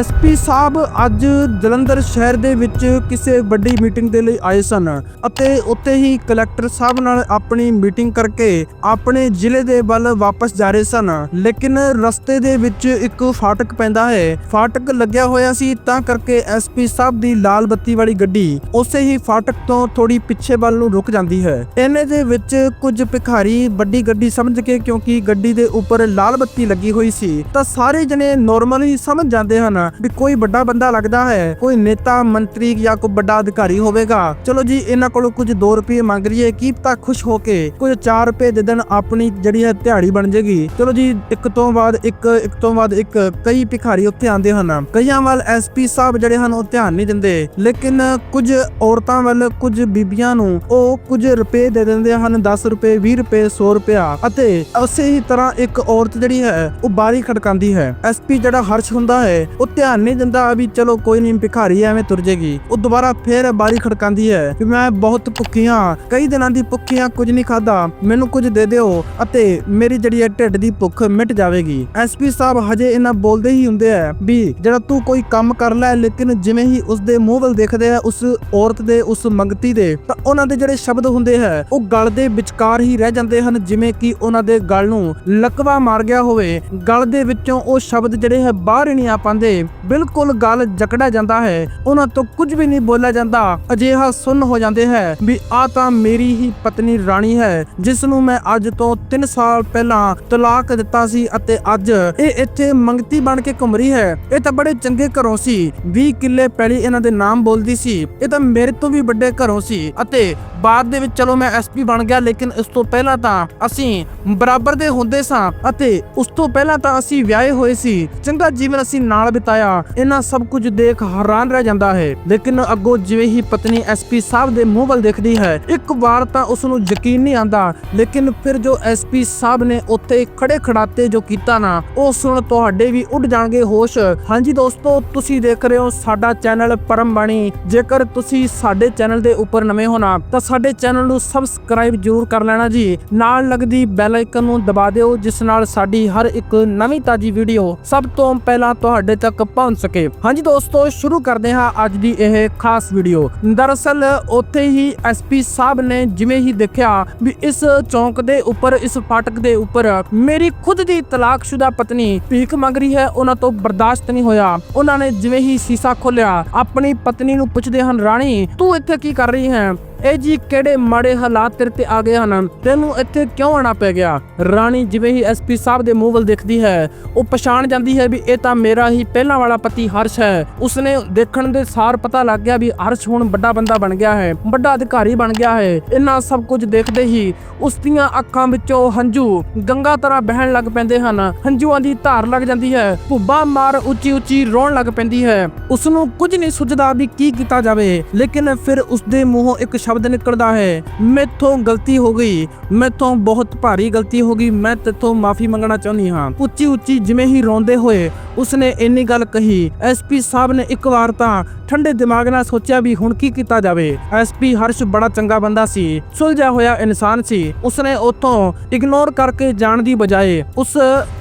SP ਸਾਹਿਬ ਅੱਜ ਜਲੰਧਰ ਸ਼ਹਿਰ ਦੇ ਵਿੱਚ ਕਿਸੇ ਵੱਡੀ ਮੀਟਿੰਗ ਦੇ ਲਈ ਆਏ ਸਨ ਅਤੇ ਉੱਥੇ ਹੀ ਕਲੈਕਟਰ ਸਾਹਿਬ ਨਾਲ ਆਪਣੀ ਮੀਟਿੰਗ ਕਰਕੇ ਆਪਣੇ ਜ਼ਿਲ੍ਹੇ ਦੇ ਵੱਲ ਵਾਪਸ ਜਾ ਰਹੇ ਸਨ। ਲੇਕਿਨ ਰਸਤੇ ਦੇ ਵਿੱਚ ਇੱਕ ਫਾਟਕ ਪੈਂਦਾ ਹੈ। ਫਾਟਕ ਲੱਗਿਆ ਹੋਇਆ ਸੀ, ਤਾਂ ਕਰਕੇ ਐਸਪੀ ਸਾਹਿਬ ਦੀ ਲਾਲ ਬੱਤੀ ਵਾਲੀ ਗੱਡੀ ਉਸੇ ਹੀ ਫਾਟਕ ਤੋਂ ਥੋੜੀ ਪਿੱਛੇ ਵੱਲ ਨੂੰ ਰੁਕ ਜਾਂਦੀ ਹੈ। ਇਹਨੇ ਦੇ ਵਿੱਚ ਕੁਝ ਭਿਖਾਰੀ ਵੱਡੀ ਗੱਡੀ ਸਮਝ ਕੇ ਕਿਉਂਕਿ ਗੱਡੀ ਦੇ ਉੱਪਰ ਲਾਲ ਬੱਤੀ ਲੱਗੀ ਹੋਈ ਸੀ, ਤਾਂ ਸਾਰੇ ਜਣੇ ਨਾਰਮਲੀ ਸਮਝ ਜਾਂਦੇ ਹਨ ਵੀ ਕੋਈ ਵੱਡਾ ਬੰਦਾ ਲੱਗਦਾ ਹੈ, ਕੋਈ ਨੇਤਾ, ਮੰਤਰੀ ਜਾਂ ਕੋਈ ਵੱਡਾ ਅਧਿਕਾਰੀ ਹੋਵੇਗਾ। ਚਲੋ ਜੀ, ਇਹਨਾਂ ਕੋਲੋਂ ਕੁਝ 2 ਰੁਪਏ ਮੰਗ ਲਈਏ ਕੀ ਪਤਾ ਖੁਸ਼ ਹੋ ਕੇ ਕੁਝ 4 ਰੁਪਏ ਦੇ ਦੇਣ ਆਪਣੀ ਜਿਹੜੀ ਹੈ ਦਿਹਾੜੀ ਬਣ ਜੇਗੀ। ਚਲੋ ਜੀ, ਇੱਕ ਤੋਂ ਬਾਅਦ ਇੱਕ ਇੱਕ ਤੋਂ ਬਾਅਦ ਇੱਕ, ਕਈ ਭਿਖਾਰੀ ਉੱਥੇ ਆਉਂਦੇ ਹਨ। ਕਈਆਂ ਵੱਲ ਐਸਪੀ ਸਾਹਿਬ ਜਿਹੜੇ ਹਨ, ਉਹ ਧਿਆਨ ਨਹੀਂ ਦਿੰਦੇ। ਲੇਕਿਨ ਕੁਝ ਔਰਤਾਂ ਵੱਲ ਕੁਝ ਬੀਬੀਆਂ ਨੂੰ ਉਹ ਕੁਝ ਰੁਪਏ ਦੇ ਦਿੰਦੇ ਹਨ 10 ਰੁਪਏ 20 ਰੁਪਏ 100 ਰੁਪਇਆ। ਅਤੇ ਉਸੇ ਹੀ ਤਰ੍ਹਾਂ ਇੱਕ ਔਰਤ ਜਿਹੜੀ ਹੈ, ਉਹ ਬਾਰੀ ਖੜਕਾਉਂਦੀ ਹੈ। ਐਸਪੀ ਜਿਹੜਾ ਹਰਸ਼ ਹੁੰਦਾ ਹੈ, ਉਹ ਧਿਆਨ ਨਹੀਂ ਦਿੰਦਾ ਵੀ ਚਲੋ ਕੋਈ ਨਹੀਂ, ਭਿਖਾਰੀ ਐਵੇਂ ਤੁਰ ਜੇਗੀ। ਉਹ ਦੁਬਾਰਾ ਫੇਰ ਬਾਰੀ ਖੜਕਾਉਂਦੀ ਹੈ ਵੀ ਮੈਂ ਬਹੁਤ ਭੁੱਖੀ ਹਾਂ, ਕਈ ਦਿਨਾਂ ਦੀ ਭੁੱਖੀ ਹਾਂ, ਕੁਝ ਨਹੀਂ ਖਾਦਾ ਮੈਨੂੰ ਕੁਝ ਦੇ ਦਿਓ ਅਤੇ ਮੇਰੀ ਜਿਹੜੀ ਹੈ ਢਿੱਡ ਦੀ ਭੁੱਖ ਮਿਟ ਜਾਵੇਗੀ। ਐਸਪੀ ਸਾਹਿਬ ਹਜੇ ਇਹਨਾਂ ਬੋਲਦੇ ਹੀ ਹੁੰਦੇ ਆ ਵੀ ਜਿਹੜਾ ਤੂੰ ਕੋਈ ਕੰਮ ਕਰ ਲੈ, ਲੇਕਿਨ ਜਿਵੇਂ ਹੀ ਉਸ ਦੇ ਮੂੰਹ ਵੱਲ ਦੇਖਦੇ ਆ ਉਸ ਔਰਤ ਦੇ, ਉਸ ਮੰਗਤੀ ਦੇ, ਤਾਂ ਉਹਨਾਂ ਦੇ ਜਿਹੜੇ ਸ਼ਬਦ ਹੁੰਦੇ ਹੈ, ਉਹ ਗਲ ਦੇ ਵਿਚਕਾਰ ਹੀ ਰਹਿ ਜਾਂਦੇ ਹਨ, ਜਿਵੇਂ ਕਿ ਉਹਨਾਂ ਦੇ ਗਲ ਨੂੰ ਲਕਵਾ ਮਾਰ ਗਿਆ ਹੋਵੇ। ਗਲ ਦੇ ਵਿੱਚੋਂ ਉਹ ਸ਼ਬਦ ਜਿਹੜੇ ਹੈ, ਬਾਹਰ ਹੀ ਨਹੀਂ ਆ ਪਾਉਂਦੇ। ਬਿਲਕੁਲ ਗੱਲ ਜਕੜਾ ਜਾਂਦਾ ਹੈ। ਉਹਨਾਂ ਤੋਂ ਕੁਝ ਵੀ ਨਹੀਂ ਬੋਲਿਆ ਜਾਂਦਾ। ਅਜਿਹਾ ਸੁਣ ਹੋ ਜਾਂਦੇ ਹੈ ਵੀ ਆ ਤਾਂ ਮੇਰੀ ਹੀ ਪਤਨੀ ਰਾਣੀ ਹੈ, ਜਿਸ ਨੂੰ ਮੈਂ ਅੱਜ ਤੋਂ 3 ਸਾਲ ਪਹਿਲਾਂ ਤਲਾਕ ਦਿੱਤਾ ਸੀ ਅਤੇ ਅੱਜ ਇਹ ਇੱਥੇ ਮੰਗਤੀ ਬਣ ਕੇ ਘੁੰਮ ਰਹੀ ਹੈ। ਇਹ ਤਾਂ ਬੜੇ ਚੰਗੇ ਘਰੋਂ ਸੀ। 20 ਕਿੱਲੇ ਪਹਿਲੀ ਇਹਨਾਂ ਦੇ ਨਾਮ ਬੋਲਦੀ ਸੀ। ਇਹ ਤਾਂ ਮੇਰੇ ਤੋਂ ਵੀ ਵੱਡੇ ਘਰੋਂ ਸੀ ਅਤੇ ਬਾਅਦ ਦੇ ਵਿੱਚ ਚਲੋ ਮੈਂ ਐਸਪੀ ਬਣ ਗਿਆ, ਲੇਕਿਨ ਇਸ ਤੋਂ ਪਹਿਲਾਂ ਤਾਂ ਅਸੀਂ ਬਰਾਬਰ ਦੇ ਹੁੰਦੇ ਸਾਂ ਅਤੇ ਉਸ ਤੋਂ ਪਹਿਲਾਂ ਤਾਂ ਅਸੀਂ ਵਿਆਹੇ ਹੋਏ ਸੀ। ਚੰਗਾ ਜੀਵਨ ਅਸੀਂ ਨਾਲ ਬਿਤਾਇਆ ਇਹਨਾਂ ਸਭ ਕੁਝ ਦੇਖ ਹੈਰਾਨ ਰਹਿ ਜਾਂਦਾ ਹੈ। ਲੇਕਿਨ ਅੱਗੋਂ ਜਿਵੇਂ ਹੀ ਪਤਨੀ ਐਸਪੀ ਸਾਹਿਬ ਦੇ ਮੂੰਹ ਵੱਲ ਦੇਖਦੀ ਹੈ, ਇੱਕ ਵਾਰ ਤਾਂ ਉਸ ਨੂੰ ਯਕੀਨ ਨਹੀਂ ਆਂਦਾ ਲੇਕਿਨ ਫਿਰ ਜੋ ਐਸਪੀ ਸਾਹਿਬ ਨੇ ਉੱਥੇ ਖੜੇ ਖੜਾਤੇ ਜੋ ਕੀਤਾ ਨਾ, ਉਹ ਸੁਣ ਤੁਹਾਡੇ ਵੀ ਉੱਡ ਜਾਣਗੇ ਹੋਸ਼। ਹਾਂਜੀ ਦੋਸਤੋ, ਤੁਸੀਂ ਦੇਖ ਰਹੇ ਹੋ ਸਾਡਾ ਚੈਨਲ ਪਰਮ ਬਾਣੀ। ਜੇਕਰ ਤੁਸੀਂ ਸਾਡੇ ਚੈਨਲ ਦੇ ਉੱਪਰ ਨਵੇਂ ਹੋ ਨਾ, ਤਾਂ ਸਾਡੇ ਚੈਨਲ ਨੂੰ ਸਬਸਕ੍ਰਾਈਬ ਜਰੂਰ ਕਰ ਲੈਣਾ ਜੀ। ਨਾਲ ਲੱਗਦੀ ਬੈਲ ਆਈਕਨ ਨੂੰ ਦਬਾ ਦਿਓ, ਜਿਸ ਨਾਲ ਸਾਡੀ ਹਰ ਇੱਕ ਨਵੀਂ ਤਾਜੀ ਵੀਡੀਓ ਸਭ ਤੋਂ ਪਹਿਲਾਂ ਤੁਹਾਡੇ ਤੱਕ ਪਹੁੰਚ ਸਕੇ। ਹਾਂਜੀ ਦੋਸਤੋ, ਸ਼ੁਰੂ ਕਰਦੇ ਹਾਂ ਅੱਜ ਦੀ ਇਹ ਖਾਸ ਵੀਡੀਓ। ਦਰਅਸਲ ਉੱਥੇ ਹੀ ਐਸਪੀ ਸਾਹਿਬ ਨੇ ਜਿਵੇਂ ਹੀ ਦੇਖਿਆ ਵੀ ਇਸ ਚੌਂਕ ਦੇ ਉੱਪਰ, ਇਸ ਫਾਟਕ ਦੇ ਉੱਪਰ ਮੇਰੀ ਖੁਦ ਦੀ ਤਲਾਕਸ਼ੁਦਾ ਪਤਨੀ ਭੀਖ ਮੰਗ ਰਹੀ ਹੈ, ਉਹਨਾਂ ਤੋਂ ਬਰਦਾਸ਼ਤ ਨਹੀਂ ਹੋਇਆ। ਉਹਨਾਂ ਨੇ ਜਿਵੇਂ ਹੀ ਸੀਸਾ ਖੋਲਿਆ ਆਪਣੀ ਪਤਨੀ ਨੂੰ ਪੁੱਛਦੇ ਹਨ, ਰਾਣੀ, ਤੂੰ ਇੱਥੇ ਕੀ ਕਰ ਰਹੀ ਹੈ? ਇਹ ਜੀ ਕਿਹੜੇ ਮਾੜੇ ਹਾਲਾਤ ਤੇਰੇ ਤੇ ਆ ਗਏ ਹਨ? ਤੈਨੂੰ ਇੱਥੇ ਕਿਉਂ ਆਣਾ ਪੈ ਗਿਆ? ਰਾਣੀ ਜਿਵੇਂ ਹੀ ਐਸਪੀ ਸਾਹਿਬ ਦੇ ਮੂੰਹ ਵੱਲ ਦੇਖਦੀ ਹੈ, ਉਹ ਪਛਾਣ ਜਾਂਦੀ ਹੈ ਵੀ ਇਹ ਤਾਂ ਮੇਰਾ ਹੀ ਪਹਿਲਾਂ ਵਾਲਾ ਪਤੀ ਹਰਸ਼ ਹੈ। ਉਸਨੇ ਦੇਖਣ ਦੇ ਸਾਰ ਪਤਾ ਲੱਗ ਗਿਆ ਵੀ ਹਰਸ਼ ਹੁਣ ਵੱਡਾ ਬੰਦਾ ਬਣ ਗਿਆ ਹੈ, ਵੱਡਾ ਅਧਿਕਾਰੀ ਬਣ ਗਿਆ ਹੈ। ਇਹਨਾਂ ਸਭ ਕੁਝ ਦੇਖਦੇ ਹੀ ਉਸ ਦੀਆਂ ਅੱਖਾਂ ਵਿੱਚੋਂ ਹੰਝੂ ਗੰਗਾ ਤਰ੍ਹਾਂ ਬਹਿਣ ਲੱਗ ਪੈਂਦੇ ਹਨ। ਹੰਝੂਆਂ ਦੀ ਧਾਰ ਲੱਗ ਜਾਂਦੀ ਹੈ, ਭੁੱਬਾ ਮਾਰ ਉੱਚੀ ਉੱਚੀ ਰੋਣ ਲੱਗ ਪੈਂਦੀ ਹੈ। ਉਸ ਨੂੰ ਕੁਝ ਨਹੀਂ ਸੁਝਦਾ ਵੀ ਕੀ ਕੀਤਾ ਜਾਵੇ, ਲੇਕਿਨ ਫਿਰ ਉਸ ਦੇ ਮੂੰਹੋਂ ਇੱਕ ਸ਼ਬਦ ਨਿਕਲਦਾ ਹੈ। ਮੈਥੋਂ ਗਲਤੀ ਹੋ ਗਈ। ਮੈਥੋਂ ਬਹੁਤ ਭਾਰੀ ਗਲਤੀ ਹੋ ਗਈ। ਮੈਂ ਤੇਥੋਂ ਮਾਫੀ ਮੰਗਣਾ ਚਾਹੁੰਦੀ ਹਾਂ। ਉੱਚੀ ਉੱਚੀ ਜਿਵੇਂ ਹੀ ਰੋਂਦੇ ਹੋਏ ਉਸਨੇ ਇੰਨੀ ਗੱਲ ਕਹੀ। ਐਸਪੀ ਸਾਹਿਬ ਨੇ ਇੱਕ ਵਾਰ ਤਾਂ ਠੰਡੇ ਦਿਮਾਗ ਨਾਲ ਸੋਚਿਆ ਵੀ ਹੁਣ ਕੀ ਕੀਤਾ ਜਾਵੇ। ਐਸਪੀ ਹਰਸ਼ ਬੜਾ ਚੰਗਾ ਬੰਦਾ ਸੀ। ਸੁਲਝਿਆ ਹੋਇਆ ਇਨਸਾਨ ਸੀ। ਉਸਨੇ ਉੱਥੋਂ ਇਗਨੋਰ ਕਰਕੇ ਜਾਣ ਦੀ ਬਜਾਏ ਉਸ